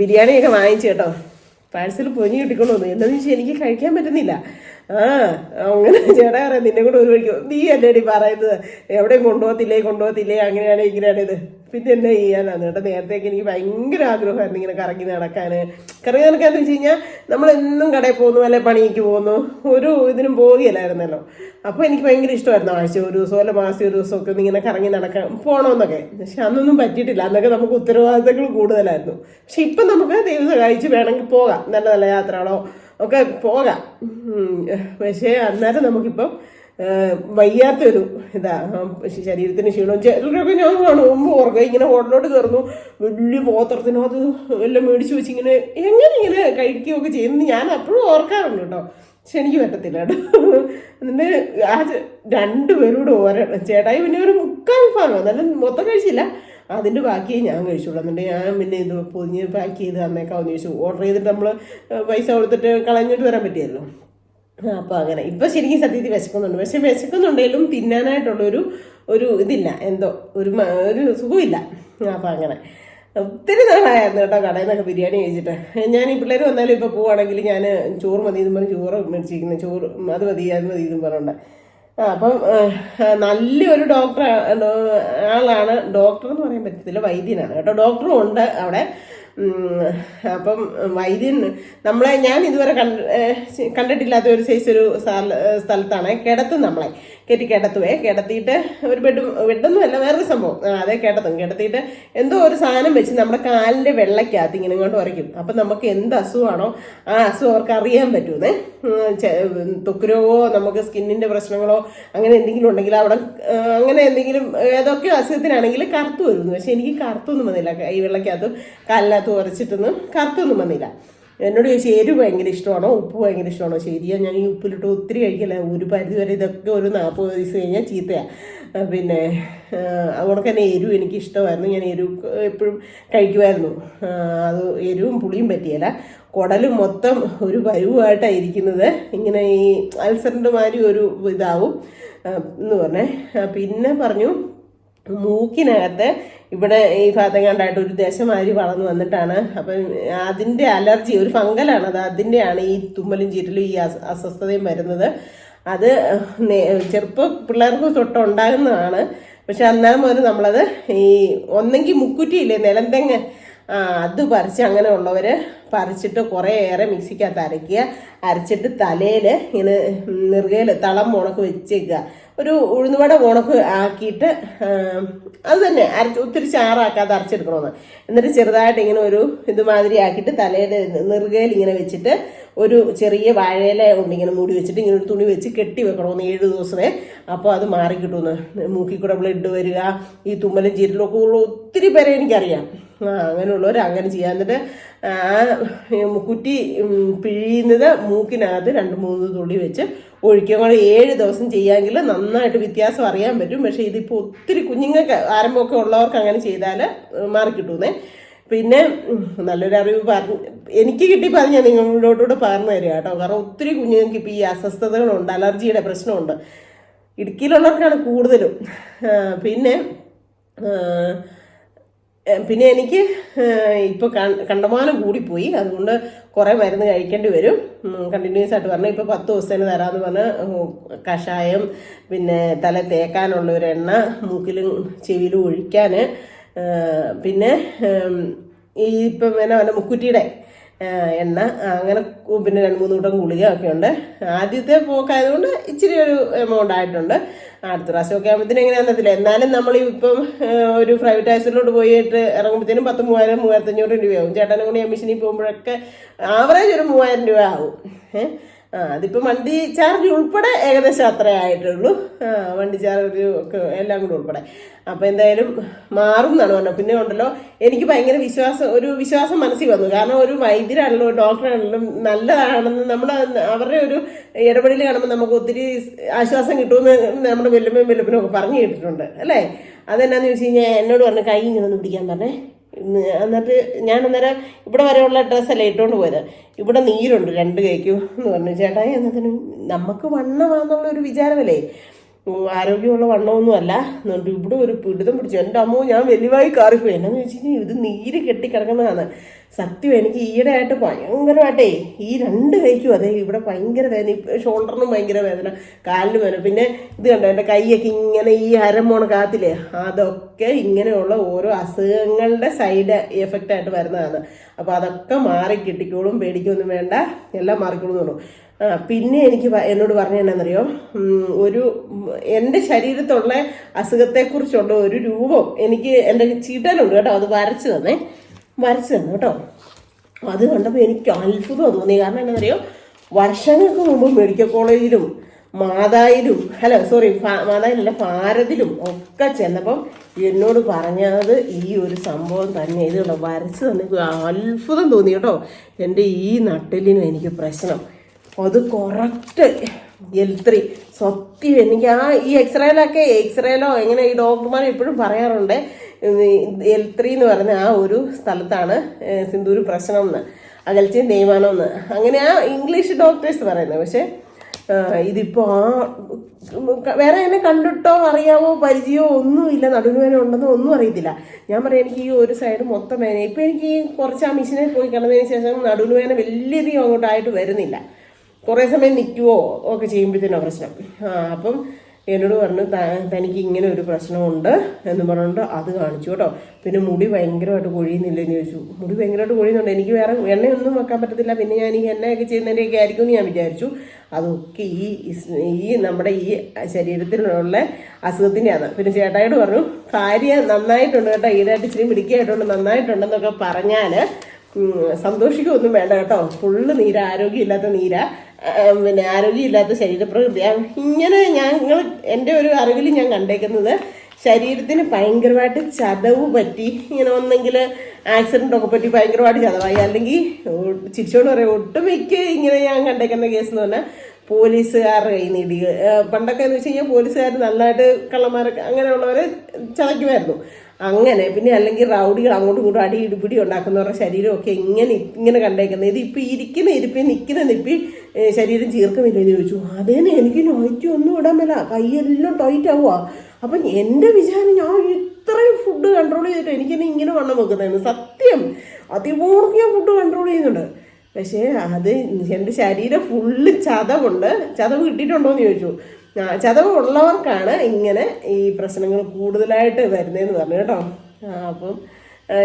ബിരിയാണിയൊക്കെ വാങ്ങിച്ചു കേട്ടോ. പാഴ്സൽ പൊഞ്ഞു കിട്ടിക്കൊള്ളുന്നു എന്താണെന്ന് വെച്ചാൽ എനിക്ക് കഴിക്കാൻ പറ്റുന്നില്ല. ആ അങ്ങനെ ചേട്ടാ പറയാം നിന്നെ കൂടെ ഒരു വഴിക്ക് നീ അല്ലേടി പറയുന്നത്? എവിടെയും കൊണ്ടുപോകത്തില്ലേ കൊണ്ടുപോകത്തില്ലേ അങ്ങനെയാണ് ഇങ്ങനെയാണ് ഇത്. പിന്നെ എന്നാ ചെയ്യാനാണ്? കേട്ടോ നേരത്തേക്ക് എനിക്ക് ഭയങ്കര ആഗ്രഹമായിരുന്നു ഇങ്ങനെ കറങ്ങി നടക്കാൻ കറങ്ങി നടക്കാന്ന് വെച്ച് കഴിഞ്ഞാൽ നമ്മൾ എന്നും കടയിൽ പോകുന്നു അല്ലെ പണിക്ക് പോകുന്നു. ഒരു ഇതിനും പോകുകയല്ലായിരുന്നല്ലോ അപ്പോൾ എനിക്ക് ഭയങ്കര ഇഷ്ടമായിരുന്നു ആഴ്ച ഒരു ദിവസം അല്ല മാസം ഒരു ദിവസം ഒക്കെ ഒന്ന് ഇങ്ങനെ കറങ്ങി നടക്കാൻ പോകണമെന്നൊക്കെ പക്ഷെ അന്നൊന്നും പറ്റിയിട്ടില്ല. അന്നൊക്കെ നമുക്ക് ഉത്തരവാദിത്തങ്ങൾ കൂടുതലായിരുന്നു. പക്ഷെ ഇപ്പം നമുക്ക് ദൈവം സഹായിച്ച് വേണമെങ്കിൽ പോകാം. നല്ല നല്ല യാത്രകളോ ഒക്കെ പോകാം. പക്ഷേ അന്നേരം നമുക്കിപ്പം വയ്യാത്തൊരു ഇതാ ശരീരത്തിന് ക്ഷീണം ചിലരൊക്കെ ഞാൻ കാണുമ്പോൾ ഓർക്കുക ഇങ്ങനെ ഹോട്ടലോട്ട് കയറുന്നു. വലിയ പോത്രത്തിനകത്ത് എല്ലാം മേടിച്ച് വെച്ച് ഇങ്ങനെ എങ്ങനെ ഇങ്ങനെ കഴിക്കുകയൊക്കെ ചെയ്യുന്നു. ഞാൻ അപ്പോഴും ഓർക്കാറുണ്ട് കേട്ടോ. പക്ഷെ എനിക്ക് പറ്റത്തില്ല എന്നിട്ട് ആ രണ്ടുപേരും കൂടെ ഓരോ ചേട്ടായി പിന്നെ ഒരു മുക്കാൽ ഭാഗം എന്നാലും മൊത്തം കഴിച്ചില്ല. അതിന്റെ ബാക്കിയേ ഞാൻ കഴിച്ചുള്ളൂ എന്നിട്ട് ഞാൻ പിന്നെ ഇത് പൊതിഞ്ഞ് പാക്ക് ചെയ്ത് തന്നേക്കാമെന്ന് ചോദിച്ചു ഓർഡർ ചെയ്തിട്ട് നമ്മൾ പൈസ കൊടുത്തിട്ട് കളഞ്ഞിട്ട് വരാൻ പറ്റിയല്ലോ? അപ്പോൾ അങ്ങനെ. ഇപ്പം ശരിക്കും സത്യത്തിൽ വിശക്കുന്നുണ്ട്. പക്ഷെ വിശക്കുന്നുണ്ടെങ്കിലും തിന്നാനായിട്ടുള്ളൊരു ഒരു ഇതില്ല. എന്തോ ഒരു ഒരു സുഖമില്ല. അപ്പം അങ്ങനെ. ഒത്തിരി നാളായിരുന്നു കേട്ടോ കടയിൽ നിന്നൊക്കെ ബിരിയാണി കഴിച്ചിട്ട്. ഞാൻ ഈ പിള്ളേർ വന്നാലും ഇപ്പോൾ പോവുകയാണെങ്കിൽ ഞാൻ ചോറ് മതി എന്നും പറഞ്ഞ് ചോറ് മേടിച്ചിരിക്കുന്നത് ചോറ് അത് മതി അത് മതി എന്നും പറഞ്ഞുകൊണ്ട് അപ്പം നല്ലൊരു ഡോക്ടർ ആളാണ്. ഡോക്ടർ എന്ന് പറയാൻ പറ്റത്തില്ല വൈദ്യനാണ് കേട്ടോ. ഡോക്ടറും ഉണ്ട് അവിടെ. അപ്പം വൈദ്യൻ നമ്മളെ ഞാൻ ഇതുവരെ കണ്ടിട്ടില്ലാത്ത ഒരു സൈസ് ഒരു സ്ഥല സ്ഥലത്താണ്. കിടത്തും നമ്മളെ. കയറ്റി കിടത്തുവേ കിടത്തിയിട്ട് ഒരു ബെഡ് ബെഡൊന്നും അല്ല വേറൊരു സംഭവം. അതെ കിടത്തും. കിടത്തിയിട്ട് എന്തോ ഒരു സാധനം വെച്ച് നമ്മുടെ കാലിന്റെ വെള്ളക്കകത്ത് ഇങ്ങനെ ഇങ്ങോട്ട് ഉരയ്ക്കും അപ്പം നമുക്ക് എന്ത് അസുഖമാണോ ആ അസുഖം അവർക്ക് അറിയാൻ പറ്റുമെന്നേ രോഗമോ നമുക്ക് സ്കിന്നിന്റെ പ്രശ്നങ്ങളോ അങ്ങനെ എന്തെങ്കിലും ഉണ്ടെങ്കിൽ അവിടെ അങ്ങനെ എന്തെങ്കിലും ഏതൊക്കെ അസുഖത്തിനാണെങ്കിൽ കറുത്തു വരുന്നു. പക്ഷേ എനിക്ക് കറുത്തൊന്നും വന്നില്ല. ഈ വെള്ളക്കകത്തും കാലിനകത്തും ഉരച്ചിട്ടൊന്നും കറുത്തൊന്നും വന്നില്ല. എന്നോട് ചോദിച്ചു എരിവ് ഭയങ്കര ഇഷ്ടമാണോ? ഉപ്പ് ഭയങ്കര ഇഷ്ടമാണോ? ശരിയാണ് ഞാൻ ഈ ഉപ്പിലിട്ട് ഒത്തിരി കഴിക്കില്ല ഒരു പരിധി വരെ ഇതൊക്കെ ഒരു നാൽപ്പത് വയസ്സ് കഴിഞ്ഞാൽ ചീത്തയാണ് പിന്നെ അതുകൊണ്ട് തന്നെ എരിവ് എനിക്ക് ഇഷ്ടമായിരുന്നു ഞാൻ എരിവ് എപ്പോഴും കഴിക്കുമായിരുന്നു. അത് എരിവും പുളിയും പറ്റിയല്ല. കുടലും മൊത്തം ഒരു പരുവായിട്ടാണ് ഇരിക്കുന്നത്. ഇങ്ങനെ ഈ അൾസറിന്റെ മാതിരി ഒരു ഇതാവും. എന്ന് പറഞ്ഞേ. പിന്നെ പറഞ്ഞു മൂക്കിനകത്ത് ഇവിടെ ഈ ഭാഗത്തെങ്ങാണ്ടായിട്ട് ഒരു ദശമാതിരി വളർന്നു വന്നിട്ടാണ്. അപ്പം അതിന്റെ അലർജി ഒരു ഫംഗലാണ് അത്. അതിന്റെയാണ് ഈ തുമ്മലും ചീറ്റലും ഈ അസ്വസ്ഥതയും വരുന്നത്. അത് ചെറുപ്പ പിള്ളേർക്ക് തൊട്ടുണ്ടാകുന്നതാണ്. പക്ഷെ അന്നേരം മുതൽ നമ്മളത് ഈ ഒന്നെങ്കിൽ മുക്കുറ്റിയില്ലേ നിലന്തെങ്ങ് അത് പറിച്ച് അങ്ങനെ ഉള്ളവർ പറിച്ചിട്ട് കുറേയേറെ മിക്സിക്കകത്ത് അരയ്ക്കുക. അരച്ചിട്ട് തലയിൽ ഇങ്ങനെ നിറുകയിൽ തളം മുളക്ക് വെച്ചേക്കുക. ഒരു ഉഴുന്നുവട ഉണക്ക് ആക്കിയിട്ട് അത് തന്നെ അരച്ച് ഒത്തിരി ചാറാക്കാതെ അരച്ചെടുക്കണമെന്ന്. എന്നിട്ട് ചെറുതായിട്ട് ഇങ്ങനെ ഒരു ഇതുമാതിരി ആക്കിയിട്ട് തലയുടെ നെറുകയിൽ ഇങ്ങനെ വെച്ചിട്ട് ഒരു ചെറിയ വാഴയില കൊണ്ട് ഇങ്ങനെ മൂടി വെച്ചിട്ട് ഇങ്ങനെ ഒരു തുണി വെച്ച് കെട്ടി വെക്കണമെന്ന് ഏഴ് ദിവസമേ. അപ്പോൾ അത് മാറി കിട്ടുമെന്ന്. മൂക്കിൽ കൂടെ ബ്ലഡ് വരിക. ഈ തുമ്മലും ചീരലും ഒക്കെ ഉള്ള ഒത്തിരി പേരെ എനിക്കറിയാം. ആ അങ്ങനെയുള്ളവർ അങ്ങനെ ചെയ്യാൻ എന്നിട്ട് ആ കുറ്റി പിഴിയുന്നത് മൂക്കിനകത്ത് രണ്ട് മൂന്ന് തുള്ളി വെച്ച് ഒഴിക്കുക. ഏഴ് ദിവസം ചെയ്യാമെങ്കിൽ നന്നായിട്ട് വ്യത്യാസം അറിയാൻ പറ്റും. പക്ഷേ ഇതിപ്പോൾ ഒത്തിരി കുഞ്ഞുങ്ങൾക്ക് ആരംഭമൊക്കെ ഉള്ളവർക്ക് അങ്ങനെ ചെയ്താൽ മാറി കിട്ടുന്നേ പിന്നെ നല്ലൊരു അറിവ് പറഞ്ഞു. എനിക്ക് കിട്ടിയപ്പോൾ അത് ഞാൻ നിങ്ങളോടുകൂടെ പറഞ്ഞു തരിക കേട്ടോ. കാരണം ഒത്തിരി കുഞ്ഞുങ്ങൾക്ക് ഇപ്പോൾ ഈ അസ്വസ്ഥതകളുണ്ട് അലർജിയുടെ പ്രശ്നമുണ്ട്. ഇടുക്കിയിലുള്ളവർക്കാണ് കൂടുതലും. പിന്നെ പിന്നെ എനിക്ക് ഇപ്പോൾ കണ്ടമാനം കൂടിപ്പോയി. അതുകൊണ്ട് കുറേ മരുന്ന് കഴിക്കേണ്ടി വരും. കണ്ടിന്യൂസ് ആയിട്ട് പറഞ്ഞു ഇപ്പോൾ പത്ത് ദിവസത്തിന് തരാമെന്ന് പറഞ്ഞ് കഷായം പിന്നെ തല തേക്കാനുള്ള ഒരു എണ്ണ മൂക്കിലും ചെവിയിലും ഒഴിക്കാൻ പിന്നെ ഈ ഇപ്പം എന്നാ പറഞ്ഞ മുക്കുറ്റിയുടെ എണ്ണ അങ്ങനെ പിന്നെ രണ്ട് മൂന്ന് കൂട്ടം ഗുളിക ഒക്കെ ഉണ്ട്. ആദ്യത്തെ പോക്കായതുകൊണ്ട് ഇച്ചിരി ഒരു എമൗണ്ട് ആയിട്ടുണ്ട്. അടുത്ത പ്രാവശ്യമൊക്കെ ആകുമ്പോഴത്തേനും എങ്ങനെയാണെന്നറിയില്ല എന്നാലും നമ്മൾ ഇപ്പം ഒരു പ്രൈവറ്റ് ആശുപത്രിയിലോട്ട് പോയിട്ട് ഇറങ്ങുമ്പോഴത്തേനും പത്ത് മൂവായിരം മൂവായിരത്തഞ്ഞൂറ് രൂപയാവും. ചേട്ടനും കൂടി എമിഷനിൽ പോകുമ്പോഴൊക്കെ ആവറേജ് ഒരു മൂവായിരം രൂപ ആവും ഏഹ് അതിപ്പോൾ വണ്ടി ചാർജ് ഉൾപ്പെടെ ഏകദേശം അത്രേ ആയിട്ടുള്ളൂ. വണ്ടി ചാർജ് ഒക്കെ എല്ലാം കൂടെ ഉൾപ്പെടെ. അപ്പോൾ എന്തായാലും മാറും എന്നാണ് പറഞ്ഞത്. പിന്നെ ഉണ്ടല്ലോ എനിക്ക് ഭയങ്കര വിശ്വാസം ഒരു വിശ്വാസം മനസ്സിൽ വന്നു. കാരണം ഒരു വൈദ്യരാണല്ലോ ഡോക്ടറാണല്ലോ നല്ലതാണെന്ന് നമ്മൾ അവരുടെ ഒരു ഇടപെടൽ കാണുമ്പോൾ നമുക്ക് ഒത്തിരി ആശ്വാസം കിട്ടുമെന്ന് നമ്മുടെ വെല്ലുമ്മയും വെല്ലുപ്പനും ഒക്കെ പറഞ്ഞു കേട്ടിട്ടുണ്ട്. അല്ലേ? അതെന്നാന്ന് ചോദിച്ചു കഴിഞ്ഞാൽ എന്നോട് പറഞ്ഞു കൈ ഇങ്ങനെ ഒന്ന് പിടിക്കാൻ പറഞ്ഞേ. എന്നിട്ട് ഞാൻ അന്നേരം ഇവിടെ വരെയുള്ള ഡ്രസ്സല്ലേ ഇട്ടുകൊണ്ട് പോയത്. ഇവിടെ നീരുണ്ട് രണ്ട് കൈക്കും എന്ന് പറഞ്ഞു. ചേട്ടായി എന്നതിന് നമുക്ക് വണ്ണമാണെന്നുള്ളൊരു വിചാരമല്ലേ? ആരോഗ്യമുള്ള വണ്ണമൊന്നും അല്ല എന്നിട്ട് ഇവിടെ ഒരു പിടുത്തം പിടിച്ചു. എന്റെ അമ്മോ ഞാൻ വലിയവായി കാറിപ്പോയി. എന്നാന്ന് വെച്ച് കഴിഞ്ഞാൽ ഇത് നീര് കെട്ടിക്കിടക്കുന്നതാണ്. സത്യം എനിക്ക് ഈയിടെ ആയിട്ട് ഭയങ്കരമായിട്ടേ ഈ രണ്ട് കൈക്കും അതെ ഇവിടെ ഭയങ്കര വേദന. ഷോൾഡറിനും ഭയങ്കര വേദന. കാലിനും വേദന. പിന്നെ ഇത് കണ്ടോ എന്റെ കൈയൊക്കെ ഇങ്ങനെ ഈ അരമോണ കാത്തില്ലേ? അതൊക്കെ ഇങ്ങനെയുള്ള ഓരോ അസുഖങ്ങളുടെ സൈഡ് എഫക്റ്റ് ആയിട്ട് വരുന്നതാണ്. അപ്പോൾ അതൊക്കെ മാറി കിട്ടിക്കോളും പേടിക്കൊന്നും വേണ്ട. എല്ലാം മാറിക്കോളും എന്ന് പിന്നെ എനിക്ക് എന്നോട് പറഞ്ഞ എന്നാന്നറിയോ ഒരു എന്റെ ശരീരത്തുള്ള അസുഖത്തെക്കുറിച്ചുള്ള ഒരു രൂപം എനിക്ക് എന്റെ ചിടലുണ്ട് കേട്ടോ അത് വരച്ചു തന്നെ. വരച്ചു തന്നു കേട്ടോ. അത് കണ്ടപ്പോൾ എനിക്ക് അത്ഭുതം തോന്നി. കാരണം എന്താണെന്നറിയോ? വർഷങ്ങൾക്ക് മുമ്പ് മെഡിക്കൽ കോളേജിലും മാതായിലും അല്ല സോറി മാതായിലല്ല ഭാരതിലും ഒക്കെ ചെന്നപ്പം എന്നോട് പറഞ്ഞത് ഈ ഒരു സംഭവം തന്നെ. ഇതുള്ള വരച്ച് തന്നെ അത്ഭുതം തോന്നി കേട്ടോ. എന്റെ ഈ നട്ടിലിനും എനിക്ക് പ്രശ്നം. അത് കറക്റ്റ് എൽ ത്രീ സത്യം എനിക്ക് ആ ഈ എക്സ്റേയിലൊക്കെ എക്സ്റേയിലോ എങ്ങനെ ഈ ഡോക്ടർമാർ എപ്പോഴും പറയാറുണ്ട്. എൽ ത്രീ എന്ന് പറഞ്ഞ ആ ഒരു സ്ഥലത്താണ് സിന്ദൂര് പ്രശ്നം എന്ന് അകൽച്ചയും തേയ്മാനം എന്ന് അങ്ങനെ ആ ഇംഗ്ലീഷ് ഡോക്ടേഴ്സ് പറയുന്നത് പക്ഷേ ഇതിപ്പോൾ ഇതിപ്പോ ആ വേറെ എന്നെ കണ്ടിട്ടോ അറിയാവോ പരിചയമോ ഒന്നുമില്ല. നടുവേന ഉണ്ടെന്നോ ഒന്നും അറിയത്തില്ല. ഞാൻ പറയാം എനിക്ക് ഈ ഒരു സൈഡ് മൊത്തം വേദന. ഇപ്പൊ എനിക്ക് കുറച്ച് ആ മെഷീനിൽ പോയി കിടന്നതിന് ശേഷം നടുവേന വലിയധികം അങ്ങോട്ടായിട്ട് വരുന്നില്ല. കുറേ സമയം നിൽക്കുവോ ഒക്കെ ചെയ്യുമ്പോഴത്തേനാണ് പ്രശ്നം. അപ്പം എന്നോട് പറഞ്ഞു തനിക്ക് ഇങ്ങനെ ഒരു പ്രശ്നമുണ്ട് എന്ന് പറഞ്ഞുകൊണ്ട് അത് കാണിച്ചു കേട്ടോ. പിന്നെ മുടി ഭയങ്കരമായിട്ട് കൊഴിയുന്നില്ലെന്ന് ചോദിച്ചു. മുടി ഭയങ്കരമായിട്ട് കൊഴിയുന്നുണ്ട്. എനിക്ക് വേറെ എണ്ണയൊന്നും വെക്കാൻ പറ്റത്തില്ല. പിന്നെ ഞാൻ ഈ എണ്ണയൊക്കെ ചെയ്യുന്നതിന്റെയൊക്കെ ആയിരിക്കും എന്ന് ഞാൻ വിചാരിച്ചു. അതൊക്കെ ഈ ഈ നമ്മുടെ ഈ ശരീരത്തിലുള്ള അസുഖത്തിന്റെയാണ്. പിന്നെ ചേട്ടായിട്ട് പറഞ്ഞു കാര്യം നന്നായിട്ടുണ്ട് കേട്ടോ. ഈടായിട്ട് ഇച്ചിരി മിടിക്കായിട്ടുണ്ട് നന്നായിട്ടുണ്ടെന്നൊക്കെ പറഞ്ഞാൽ സന്തോഷിക്കുകയൊന്നും വേണ്ട കേട്ടോ. ഫുള്ള് നീര ആരോഗ്യമില്ലാത്ത നീര. ആ, പിന്നെ ആരോഗ്യമില്ലാത്ത ശരീരപ്രകൃതിയാണ് ഇങ്ങനെ ഞങ്ങൾ എന്റെ ഒരു അറിവിൽ ഞാൻ കണ്ടേക്കുന്നത് ശരീരത്തിന് ഭയങ്കരമായിട്ട് ചതവ് പറ്റി. ഇങ്ങനെ ഒന്നെങ്കിൽ ആക്സിഡന്റ് ഒക്കെ പറ്റി ഭയങ്കരമായിട്ട് ചതവായി. അല്ലെങ്കിൽ ചിരിച്ചോണ്ട് പറയാം. ഒട്ടുമിക്ക ഇങ്ങനെ ഞാൻ കണ്ടേക്കുന്ന കേസ് എന്ന് പറഞ്ഞാൽ പോലീസുകാരുടെ കയ്യിൽ നിന്ന് പണ്ടൊക്കെ എന്ന് വെച്ച് കഴിഞ്ഞാൽ പോലീസുകാർ നന്നായിട്ട് കള്ളന്മാരൊക്കെ അങ്ങനെയുള്ളവരെ ചതയ്ക്കുമായിരുന്നു. അങ്ങനെ പിന്നെ അല്ലെങ്കിൽ റൗഡികൾ അങ്ങോട്ടും ഇങ്ങോട്ടും അടി ഇടിപിടി ഉണ്ടാക്കുന്നവരുടെ ശരീരമൊക്കെ ഇങ്ങനെ ഇങ്ങനെ കണ്ടേക്കുന്നത്. ഇത് ഇരിക്കുന്ന ഇരിപ്പി നിൽക്കുന്ന നിപ്പി ശരീരം ചീർക്കുമില്ലെന്ന് ചോദിച്ചു. അതേനെ എനിക്ക് നൊയ്റ്റ് ഒന്നും ഇടാൻ മേല. കൈയെല്ലാം ടൈറ്റ് ആവുക അപ്പം എന്റെ വിചാരം ഞാൻ ഇത്രയും ഫുഡ് കൺട്രോൾ ചെയ്തിട്ട് എനിക്കെന്നെ ഇങ്ങനെ വണ്ണം വെക്കുന്നതാണ്. സത്യം. അതിപൂർവം ഞാൻ ഫുഡ് കൺട്രോൾ ചെയ്യുന്നുണ്ട്. പക്ഷേ അത് എന്റെ ശരീരം ഫുള്ള് ചതവുണ്ട്. ചതവ് കിട്ടിയിട്ടുണ്ടോ എന്ന് ചോദിച്ചു. ആ, ചതവ് ഉള്ളവർക്കാണ് ഇങ്ങനെ ഈ പ്രശ്നങ്ങൾ കൂടുതലായിട്ട് വരുന്നതെന്ന് പറഞ്ഞു കേട്ടോ. അപ്പം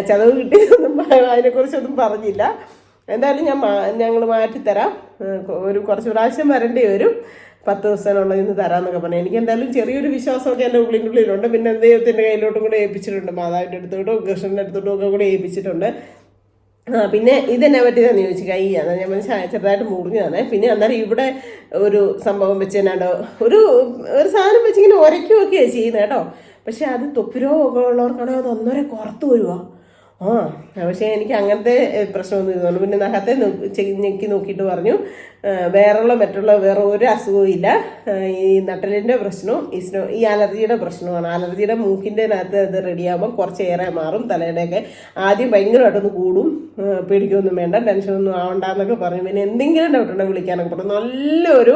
ചതവ് കിട്ടിയതൊന്നും അതിനെക്കുറിച്ചൊന്നും പറഞ്ഞില്ല. എന്തായാലും ഞാൻ ഞങ്ങൾ മാറ്റിത്തരാം. ഒരു കുറച്ച് പ്രാവശ്യം വരേണ്ടി വരും. പത്ത് ദിവസത്തിനുള്ള ഇന്ന് തരാമെന്നൊക്കെ പറഞ്ഞു. എനിക്ക് എന്തായാലും ചെറിയൊരു വിശ്വാസമൊക്കെ എന്റെ ഉള്ളിന്റെ ഉള്ളിലുണ്ട്. പിന്നെ ദൈവത്തിന്റെ കയ്യിലോട്ടും കൂടെ ഏൽപ്പിച്ചിട്ടുണ്ട്. മാതാവിന്റെ അടുത്തോട്ടും കൃഷ്ണന്റെ അടുത്തോട്ടും ഒക്കെ കൂടെ ഏൽപ്പിച്ചിട്ടുണ്ട്. ആ പിന്നെ ഇതെന്നെ പറ്റിയതെന്ന് ചോദിച്ചു കൈ അതാ ഞാൻ ചെറുതായിട്ട് മുറിഞ്ഞതാണ്. പിന്നെ അന്നേരം ഇവിടെ ഒരു സംഭവം വെച്ച് ഒരു ഒരു സാധനം വെച്ചിങ്ങനെ ഉരയ്ക്കുകയൊക്കെയാണ് ചെയ്യുന്നത് കേട്ടോ. പക്ഷെ അത് തൊപ്പിരോഗമൊക്കെ ഉള്ളവർക്കാണോ അത് ഒന്നര കുറത്ത് വരുവാ? ആ പക്ഷേ എനിക്ക് അങ്ങനത്തെ പ്രശ്നമൊന്നും ഇതുകൊണ്ട് പിന്നെ നഖത്തെ ഞെക്കി നോക്കിയിട്ട് പറഞ്ഞു. വേറെയുള്ള മറ്റുള്ള വേറെ ഒരു അസുഖവും ഇല്ല. ഈ നട്ടലിന്റെ പ്രശ്നവും ഈ സ്നോ ഈ അലർജിയുടെ പ്രശ്നമാണ് അലർജിയുടെ മൂക്കിന്റെ അകത്ത് ഇത് റെഡിയാകുമ്പോൾ കുറച്ചേറെ മാറും. തലയുടെയൊക്കെ ആദ്യം ഭയങ്കരമായിട്ടൊന്ന് കൂടും. പേടിക്കൊന്നും വേണ്ട ടെൻഷനൊന്നും ആവണ്ടെന്നൊക്കെ പറഞ്ഞു പിന്നെ എന്തെങ്കിലും ഉണ്ടെങ്കിൽ വിളിക്കാനൊക്കെ പറഞ്ഞു നല്ലൊരു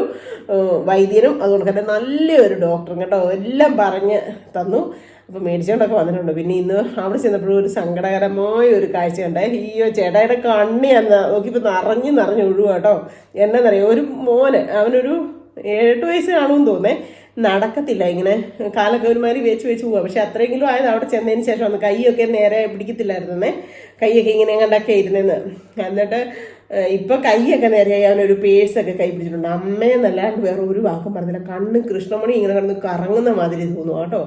വൈദ്യനും അതുകൊണ്ട് തന്നെ നല്ലൊരു ഡോക്ടറും കേട്ടോ. എല്ലാം പറഞ്ഞ് തന്നു. അപ്പോൾ മേടിച്ചുകൊണ്ടൊക്കെ വന്നിട്ടുണ്ട്. പിന്നെ ഇന്ന് അവിടെ ചെന്നപ്പോഴും ഒരു സങ്കടകരമായ ഒരു കാഴ്ച ഉണ്ടായി അയ്യോ ചേട്ടായുടെ കണ്ണി എന്ന നോക്കിയപ്പോൾ നിറഞ്ഞ് നിറഞ്ഞ് ഒഴുകുക കേട്ടോ എന്നറിയോ ഒരു മോന് അവനൊരു ഏഴെട്ട് വയസ്സ് കാണുമെന്ന് തോന്നേ. നടക്കത്തില്ല ഇങ്ങനെ. കാലൊക്കെ ഒരുമാതിരി വെച്ച് വെച്ച് പോവാം. പക്ഷെ അത്രയെങ്കിലും ആയത് അവിടെ ചെന്നതിന് ശേഷം ഒന്ന് കൈയൊക്കെ നേരെ പിടിക്കത്തില്ലായിരുന്നേ. കൈയൊക്കെ ഇങ്ങനെ കണ്ടൊക്കെ ഇരുന്നെന്ന്. എന്നിട്ട് ഇപ്പൊ കൈയൊക്കെ നേരെയായി അവനൊരു പേഴ്സൊക്കെ കൈ പിടിച്ചിട്ടുണ്ട്. അമ്മയെന്നല്ലാണ്ട് വേറെ ഒരു വാക്കും പറഞ്ഞില്ല. കണ്ണ് കൃഷ്ണമണി ഇങ്ങനെ കിടന്ന് കറങ്ങുന്ന മാതിരി തോന്നുന്നു കേട്ടോ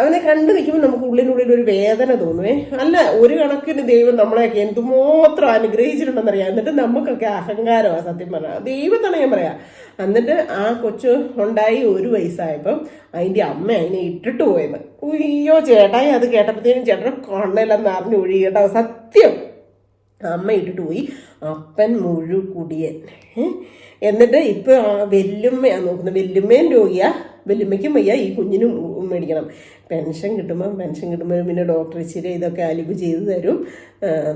അവനെ കണ്ടു നിൽക്കുമ്പോൾ നമുക്ക് ഉള്ളിനുള്ളിൽ ഒരു വേദന തോന്നുവേ. അല്ല ഒരു കണക്കിന് ദൈവം നമ്മളെയൊക്കെ എന്തുമാത്രം അനുഗ്രഹിച്ചിട്ടുണ്ടെന്നറിയാം. എന്നിട്ട് നമുക്കൊക്കെ അഹങ്കാരമാണ് സത്യം പറഞ്ഞാൽ ദൈവത്താണ് ഞാൻ പറയാം. എന്നിട്ട് ആ കൊച്ചു ഉണ്ടായി ഒരു വയസ്സായപ്പം അതിന്റെ അമ്മ അതിനെ ഇട്ടിട്ട് പോയത്. ഉയ്യോ ചേട്ടായി അത് കേട്ടപ്പോഴത്തേനും ചേട്ടൻ കണ്ണെല്ലാം നിറഞ്ഞു ഒഴി കേട്ടോ. സത്യം. അമ്മ ഇട്ടിട്ട് പോയി. അപ്പൻ മുഴു കുടിയൻ എന്നിട്ട് ഇപ്പൊ ആ വെല്ലുമ്മയാണ് നോക്കുന്നത്. വെല്ലുമ്മയും രോഗിയാ. വെല്ലുമ്മയ്ക്കും വയ്യ ഈ കുഞ്ഞിനും മേടിക്കണം. പെൻഷൻ കിട്ടുമ്പോൾ പെൻഷൻ കിട്ടുമ്പോൾ പിന്നെ ഡോക്ടർ ഇച്ചിരി ഇതൊക്കെ അലിവ് ചെയ്തു തരും.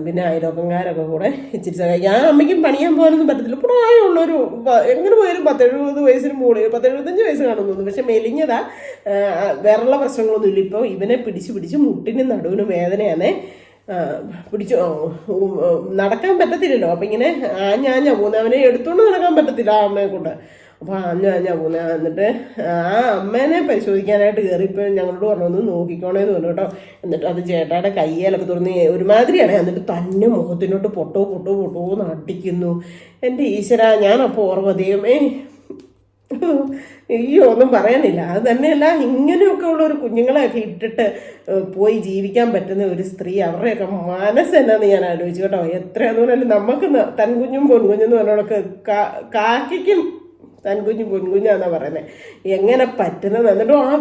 പിന്നെ അയലോക്കംകാരൊക്കെ കൂടെ ഇച്ചിരി സഹായിക്കും. ഞാൻ അമ്മയ്ക്കും പണിയാൻ പോകാനൊന്നും പറ്റത്തില്ല. പ്രായമുള്ളൊരു എങ്ങനെ പോയാലും പത്തെഴുപത് വയസ്സിന് മുകളിൽ പത്തെഴുപത്തഞ്ച് വയസ്സ് കാണുന്നു പക്ഷെ മെലിഞ്ഞതാ. വേറുള്ള വേറെയുള്ള പ്രശ്നങ്ങളൊന്നുമില്ല. ഇപ്പോൾ ഇവനെ പിടിച്ച് പിടിച്ച് മുട്ടിനും നടുവിനും വേദനയാണേ. പിടിച്ചു നടക്കാൻ പറ്റത്തില്ലല്ലോ. അപ്പം ഇങ്ങനെ ആഞ്ഞാഞ്ഞ പോകുന്നത് അവനെ എടുത്തുകൊണ്ട് നടക്കാൻ പറ്റത്തില്ല ആ അമ്മയെ കൊണ്ട്. അപ്പൊ ഞാൻ പോകുന്ന എന്നിട്ട് ആ അമ്മേനെ പരിശോധിക്കാനായിട്ട് കയറിയപ്പോൾ ഞങ്ങളോട് പറഞ്ഞു ഒന്ന് നോക്കിക്കോണേന്ന് പറഞ്ഞു കേട്ടോ. എന്നിട്ട് അത് ചേട്ടായുടെ കയ്യേലൊക്കെ തുറന്ന് ഒരുമാതിരിയാണ്. എന്നിട്ട് തന്നെ മുഖത്തിനോട്ട് പൊട്ടോ പൊട്ടോ പൊട്ടോ എന്ന് അടിക്കുന്നു. എന്റെ ഈശ്വര ഞാനപ്പോൾ ഓർമ്മ ദൈവമേ അയ്യോ ഒന്നും പറയാനില്ല. അത് തന്നെയല്ല ഇങ്ങനെയൊക്കെ ഉള്ള ഒരു കുഞ്ഞുങ്ങളെയൊക്കെ ഇട്ടിട്ട് പോയി ജീവിക്കാൻ പറ്റുന്ന ഒരു സ്ത്രീ അവരുടെയൊക്കെ മനസ്സെന്നാന്ന് ഞാൻ ആലോചിച്ചു കേട്ടോ. എത്രയാന്ന് പറഞ്ഞാലും നമുക്ക് തൻകുഞ്ഞും പൊൻകുഞ്ഞും എന്ന് പറഞ്ഞോടൊക്കെ കാക്കിക്കും തൻകുഞ്ഞും പൊൻകുഞ്ഞാന്നാ പറയുന്നത് എങ്ങനെ പറ്റുന്നത് എന്നിട്ടും ആ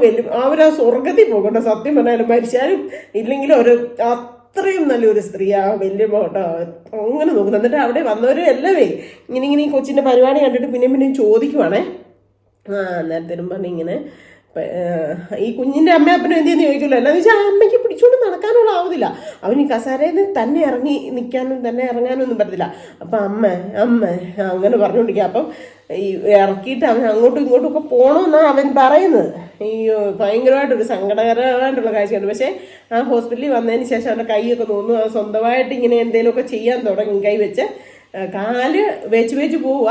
അവർ ആ സ്വർഗത്തിൽ പോകണ്ട. സത്യം പറഞ്ഞാലും മരിച്ചാലും ഇല്ലെങ്കിലും ഒരു അത്രയും നല്ലൊരു സ്ത്രീ ആ വലിയ കേട്ടോ അങ്ങനെ നോക്കുന്നത് എന്നിട്ട് അവിടെ വന്നവരും എല്ലാവേ ഇങ്ങനെ ഇങ്ങനെ ഈ കൊച്ചിന്റെ പരിപാടി കണ്ടിട്ട് പിന്നെയും പിന്നെയും ചോദിക്കുവാണേ. ആ അന്നേരത്തേനും പറഞ്ഞ് ഇങ്ങനെ പ- ഏഹ് ഈ കുഞ്ഞിന്റെ അമ്മ അപ്പനും എന്തെന്ന് ചോദിക്കില്ല എന്നാന്ന് വെച്ചാൽ അമ്മയ്ക്ക് പിടിച്ചുകൊണ്ട് നടക്കാനുള്ള ആവുന്നില്ല. അവൻ ഈ കസാരയിൽ തന്നെ ഇറങ്ങി നിൽക്കാനും തന്നെ ഇറങ്ങാനൊന്നും പറ്റത്തില്ല. അപ്പം അമ്മ അമ്മ അങ്ങനെ പറഞ്ഞുകൊണ്ടിരിക്കുക അപ്പം ഈ ഇറക്കിയിട്ട് അവൻ അങ്ങോട്ടും ഇങ്ങോട്ടും ഒക്കെ പോകണമെന്നാണ് അവൻ പറയുന്നത്. ഈ ഭയങ്കരമായിട്ടൊരു സങ്കടകരമായിട്ടുള്ള കാഴ്ചയാണ്. പക്ഷേ ആ ഹോസ്പിറ്റലിൽ വന്നതിന് ശേഷം അവന്റെ കൈയൊക്കെ തോന്നുന്നു സ്വന്തമായിട്ട് ഇങ്ങനെ എന്തെങ്കിലുമൊക്കെ ചെയ്യാൻ തുടങ്ങി കൈ വെച്ച് കാൽ വെച്ച് വെച്ച് പോവുക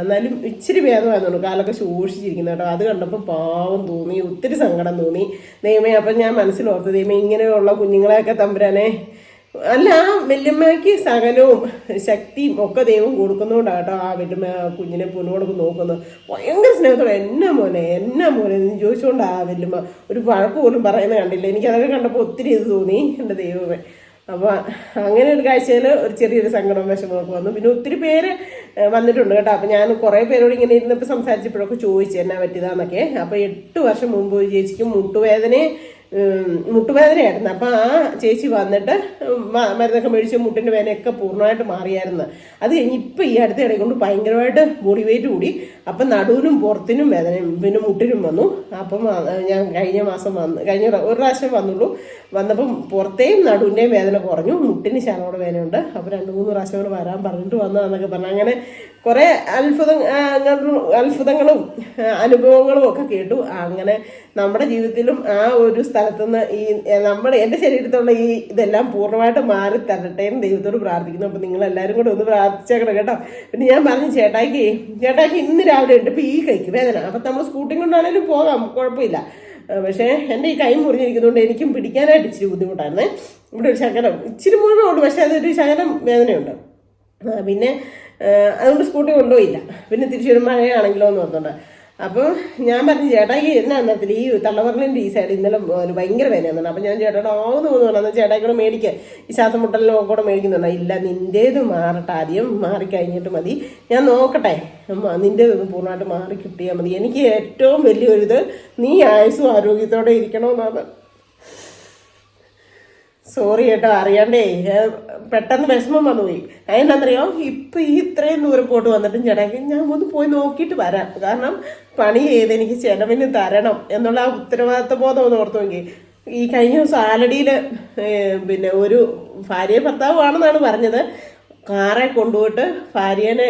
എന്നാലും ഇച്ചിരി വേദമായിരുന്നു കാലൊക്കെ ശോഷിച്ചിരിക്കുന്നു കേട്ടോ. അത് കണ്ടപ്പോൾ പാവം തോന്നി. ഒത്തിരി സങ്കടം തോന്നി. ദൈവമേ അപ്പം ഞാൻ മനസ്സിലോർത്ത്. ദൈവമേ ഇങ്ങനെയുള്ള കുഞ്ഞുങ്ങളെയൊക്കെ തമ്പുരാനെ. അല്ല ആ വല്യമ്മയ്ക്ക് സകലവും ശക്തിയും ഒക്കെ ദൈവം കൊടുക്കുന്നതുകൊണ്ടാണ് കേട്ടോ ആ വല്യമ്മ ആ കുഞ്ഞിനെ പൊന്നോടൊക്കെ നോക്കുന്നത്. ഭയങ്കര സ്നേഹത്തോടെ എന്നാ മോനെ എന്നാ മോനെ? എന്ന് ചോദിച്ചുകൊണ്ട് ആ വല്യമ്മ ഒരു വഴക്ക് പോലും പറയുന്നത് കണ്ടില്ല. എനിക്കതൊക്കെ കണ്ടപ്പോൾ ഒത്തിരി ഇത് തോന്നി. എന്റെ ദൈവമേ. അപ്പോൾ അങ്ങനെ ഒരു കാഴ്ചയിൽ ഒരു ചെറിയൊരു സങ്കടം വിഷമമൊക്കെ വന്നു. പിന്നെ ഒത്തിരി പേര് വന്നിട്ടുണ്ട് കേട്ടോ. അപ്പോൾ ഞാൻ കുറേ പേരോട് ഇങ്ങനെ ഇരുന്നപ്പോൾ സംസാരിച്ചപ്പോഴൊക്കെ ചോദിച്ചു എന്നാ പറ്റിയതാന്നൊക്കെ. അപ്പോൾ എട്ട് വർഷം മുമ്പ് ചേച്ചിക്ക് മുട്ടുവേദന ഉം, മുട്ടുവേദനയായിരുന്നു. അപ്പം ആ ചേച്ചി വന്നിട്ട് മരുന്നൊക്കെ മേടിച്ച് മുട്ടിന്റെ വേദനയൊക്കെ പൂർണമായിട്ട് മാറിയായിരുന്നു. അത് കഴിഞ്ഞ് ഇപ്പം ഈ അടുത്ത ഇടയിൽ കൊണ്ട് ഭയങ്കരമായിട്ട് ബോഡി വെയിറ്റ് കൂടി. അപ്പം നടുവിനും പുറത്തിനും വേദനയും പിന്നെ മുട്ടിനും വന്നു. അപ്പം ഞാൻ കഴിഞ്ഞ മാസം വന്ന് കഴിഞ്ഞ ഒരു പ്രാവശ്യം വന്നുള്ളൂ. വന്നപ്പം പുറത്തെയും നടുവിന്റെയും വേദന കുറഞ്ഞു. മുട്ടിന് ശാലോടെ വേദനയുണ്ട്. അപ്പോൾ രണ്ട് മൂന്ന് പ്രാവശ്യം കൂടെ വരാൻ പറഞ്ഞിട്ട് വന്നതെന്നൊക്കെ പറഞ്ഞു. അങ്ങനെ കുറേ അത്ഭുത അത്ഭുതങ്ങളും അനുഭവങ്ങളും ഒക്കെ കേട്ടു. അങ്ങനെ നമ്മുടെ ജീവിതത്തിലും ആ ഒരു സ്ഥലത്തു നിന്ന് ഈ നമ്മുടെ എന്റെ ശരീരത്തിലുള്ള ഈ ഇതെല്ലാം പൂർണമായിട്ട് മാറി തരട്ടെ എന്ന് ദൈവത്തോട് പ്രാർത്ഥിക്കുന്നു. അപ്പോൾ നിങ്ങൾ എല്ലാവരും കൂടെ ഒന്ന് പ്രാർത്ഥിച്ചേക്കണം കേട്ടോ. പിന്നെ ഞാൻ പറഞ്ഞു ചേട്ടായിക്ക് ചേട്ടായിക്ക് ഇന്ന് രാവിലെ ഉണ്ട്. ഇപ്പോൾ ഈ കൈക്ക് വേദന. അപ്പം നമ്മൾ സ്കൂട്ടി കൊണ്ടാണേലും പോകാം. കുഴപ്പമില്ല. പക്ഷേ എന്റെ ഈ കൈ മുറിഞ്ഞിരിക്കുന്നതുകൊണ്ട് എനിക്കും പിടിക്കാനായിട്ട് ഇച്ചിരി ബുദ്ധിമുട്ടായിരുന്നേ. ഇവിടെ ഒരു ശകലം ഇച്ചിരി മുഴുവൻ ഉണ്ട് പക്ഷേ അതൊരു ശകലം വേദനയുണ്ട്. പിന്നെ അതുകൊണ്ട് സ്കൂട്ടി കൊണ്ടുപോയില്ല. പിന്നെ തിരിച്ചു വരുമ്പോൾ മഴയാണെങ്കിലോ എന്ന് ഓർത്തോണ്ട്. അപ്പോൾ ഞാൻ പറഞ്ഞു ചേട്ടാ ഈ എന്നാ അന്നത്തിൽ ഈ തള്ളവറിലിന്റെ ഈ സൈഡ് ഇന്നലെ ഒരു ഭയങ്കര വേദനയാണ് അപ്പം ഞാൻ ചേട്ടാ ആവുന്നു തോന്നുന്നു ചേട്ടായി കൂടെ മേടിക്കുക ഈ ശ്വാസം മുട്ടലിനും കൂടെ മേടിക്കുന്നുണ്ടോ. ഇല്ല നിന്റേത് മാറട്ടെ. ആദ്യം മാറിക്കഴിഞ്ഞിട്ട് മതി. ഞാൻ നോക്കട്ടെ. ഒന്ന് പൂർണമായിട്ട് മാറി കിട്ടിയാൽ മതി. എനിക്ക് ഏറ്റവും വലിയൊരിത് നീ ആയുസ്സും ആരോഗ്യത്തോടെ ഇരിക്കണമെന്നാണ് സോറി കേട്ടോ അറിയാണ്ടേ. പെട്ടെന്ന് വിഷമം വന്നു പോയി അതിനെന്തറിയോ ഇപ്പൊ ഈ ഇത്രയും ദൂരം പോട്ട് വന്നിട്ടും ചേട്ടാക്കി ഞാൻ ഒന്ന് പോയി നോക്കിയിട്ട് വരാം. കാരണം പണി ചെയ്ത് എനിക്ക് ചെലവിന് തരണം എന്നുള്ള ആ ഉത്തരവാദിത്വ ബോധം ഒന്ന് ഓർത്തു നോക്കി. ഈ കഴിഞ്ഞ ദിവസം ആലടിയിൽ പിന്നെ ഒരു ഭാര്യ ഭർത്താവുമാണെന്നാണ് പറഞ്ഞത്. കാറെ കൊണ്ടുപോയിട്ട് ഭാര്യനെ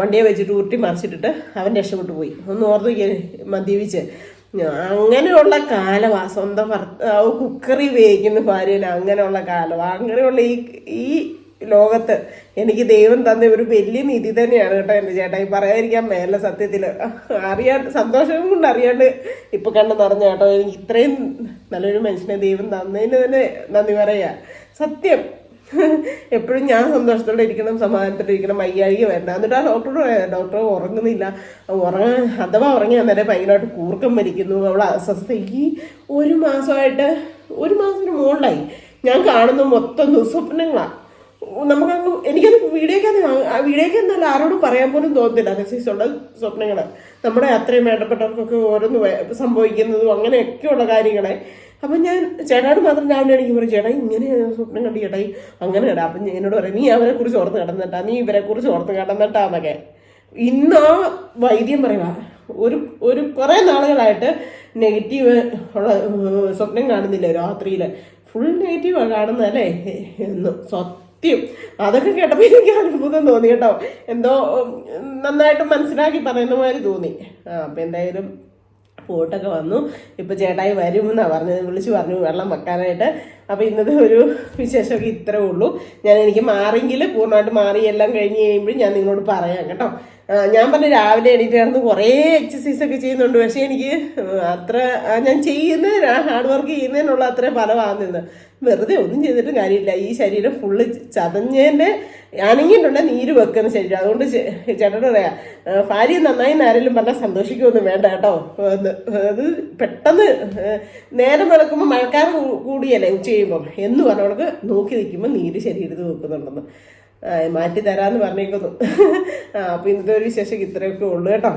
വണ്ടിയെ വെച്ചിട്ട് ഉരുട്ടി മറിച്ചിട്ടിട്ട് അവൻ രക്ഷപ്പെട്ടു പോയി. ഒന്ന് ഓർത്ത് മദ്യപിച്ച്. അങ്ങനെയുള്ള കാലമാ സ്വന്തം ഭർത്താവ് കുക്കറി ഉപയോഗിക്കുന്ന ഭാര്യയിൽ അങ്ങനെയുള്ള കാലമാ അങ്ങനെയുള്ള ഈ ഈ ലോകത്ത് എനിക്ക് ദൈവം തന്ന ഒരു വലിയ നിധി തന്നെയാണ് കേട്ടോ എന്റെ ചേട്ടാ. ഈ പറയാതിരിക്കാൻ മേല സത്യത്തിൽ. അറിയാൻ സന്തോഷം കൊണ്ട് അറിയാണ്ട് ഇപ്പൊ കണ്ട് നിറഞ്ഞ കേട്ടോ. എനിക്ക് ഇത്രയും നല്ലൊരു മനുഷ്യനെ ദൈവം തന്നതിന് തന്നെ നന്ദി പറയാ. സത്യം. എപ്പോഴും ഞാൻ സന്തോഷത്തോടെ ഇരിക്കണം സമാധാനത്തോടെ ഇരിക്കണം വയ്യാഴിക എന്നിട്ട് ആ ഡോക്ടറോട് പറയാം, ഡോക്ടർ ഉറങ്ങുന്നില്ല. ഉറങ്ങ അഥവാ ഉറങ്ങി അന്നേരം ഭയങ്കരമായിട്ട് കൂർക്കം മരിക്കുന്നു. അവൾ അസ്വസ്ഥ. ഈ ഒരു മാസമായിട്ട് ഒരു മാസത്തിന് മുകളിലായി. ഞാൻ കാണുന്ന മൊത്തം ദുസ്വപ്നങ്ങളാണ് നമുക്കങ്ങ് എനിക്കത് വീടേക്കാന്ന് ആ വീഡിയോക്ക് എന്നല്ല ആരോടും പറയാൻ പോലും തോന്നുന്നില്ല അസീസുള്ള സ്വപ്നങ്ങൾ നമ്മുടെ അത്രയും വേണ്ടപ്പെട്ടവർക്കൊക്കെ ഓരോന്ന് സംഭവിക്കുന്നതും അങ്ങനെയൊക്കെയുള്ള കാര്യങ്ങളെ അപ്പം ഞാൻ ചേട്ടാട് മാത്രം രാവിലെ എനിക്ക് പറയും ചേട്ടാ ഇങ്ങനെ സ്വപ്നം കണ്ടു ചേട്ടായി അങ്ങനെ ഇടാം അപ്പം എന്നോട് പറയും നീ അവരെ കുറിച്ച് ഓർത്ത് കിടന്നിട്ടാ നീ ഇവരെ കുറിച്ച് ഓർത്ത് കിടന്നിട്ടാന്നൊക്കെ. ഇന്ന് ആ വൈദ്യം പറയുക ഒരു ഒരു കുറേ നാളുകളായിട്ട് നെഗറ്റീവ് ഉള്ള സ്വപ്നം കാണുന്നില്ല രാത്രിയിൽ ഫുൾ നെഗറ്റീവാണ് കാണുന്നതല്ലേ എന്ന് സത്യം. അതൊക്കെ കേട്ടപ്പോൾ എനിക്ക് അത്ഭുതം തോന്നി കേട്ടോ. എന്തോ നന്നായിട്ട് മനസ്സിലാക്കി പറയുന്ന മാതിരി തോന്നി. അപ്പം എന്തായാലും പോട്ടൊക്കെ വന്നു. ഇപ്പൊ ചേട്ടായി വരുമെന്നാ പറഞ്ഞത്. വിളിച്ചു പറഞ്ഞു വെള്ളം വെക്കാനായിട്ട്. അപ്പൊ ഇന്നത്തെ ഒരു വിശേഷമൊക്കെ ഇത്രേ ഉള്ളൂ. ഞാൻ എനിക്ക് മാറിയെങ്കിൽ പൂർണമായിട്ട് മാറി എല്ലാം കഴിഞ്ഞ് കഴിയുമ്പോൾ ഞാൻ നിങ്ങളോട് പറയാം കേട്ടോ. ഞാൻ പറഞ്ഞ രാവിലെ എണീറ്റ് കിടന്ന് കുറേ എക്സസൈസ് ഒക്കെ ചെയ്യുന്നുണ്ട്. പക്ഷെ എനിക്ക് അത്ര ഞാൻ ചെയ്യുന്നതിന് ഹാർഡ് വർക്ക് ചെയ്യുന്നതിനുള്ള അത്ര ഫലമാകുന്നത് വെറുതെ ഒന്നും ചെയ്തിട്ട് കാര്യമില്ല. ഈ ശരീരം ഫുള്ള് ചതഞ്ഞതിന്റെ അനങ്ങിയിട്ടുണ്ട് നീര് വെക്കുന്ന ശരീരം. അതുകൊണ്ട് ചേട്ടനോട് പറയാ ഭാര്യ നന്നായി ആരെങ്കിലും പറഞ്ഞാൽ സന്തോഷിക്കുമൊന്നും വേണ്ട കേട്ടോ. അത് പെട്ടെന്ന് നേരം വെളുക്കുമ്പോൾ മഴക്കാർ കൂടിയല്ലേ ഉച്ച ചെയ്യുമ്പം എന്ന് പറഞ്ഞവർക്ക് നോക്കി നിൽക്കുമ്പോൾ നീര് ശരീരത്തിൽ വെക്കുന്നുണ്ടെന്ന്. മാറ്റി തരാമെന്ന് പറഞ്ഞേക്കുന്നു അപ്പോൾ അപ്പം ഇന്നത്തെ ഒരു വിശേഷം ഇത്രയൊക്കെ ഉള്ളു കേട്ടോ.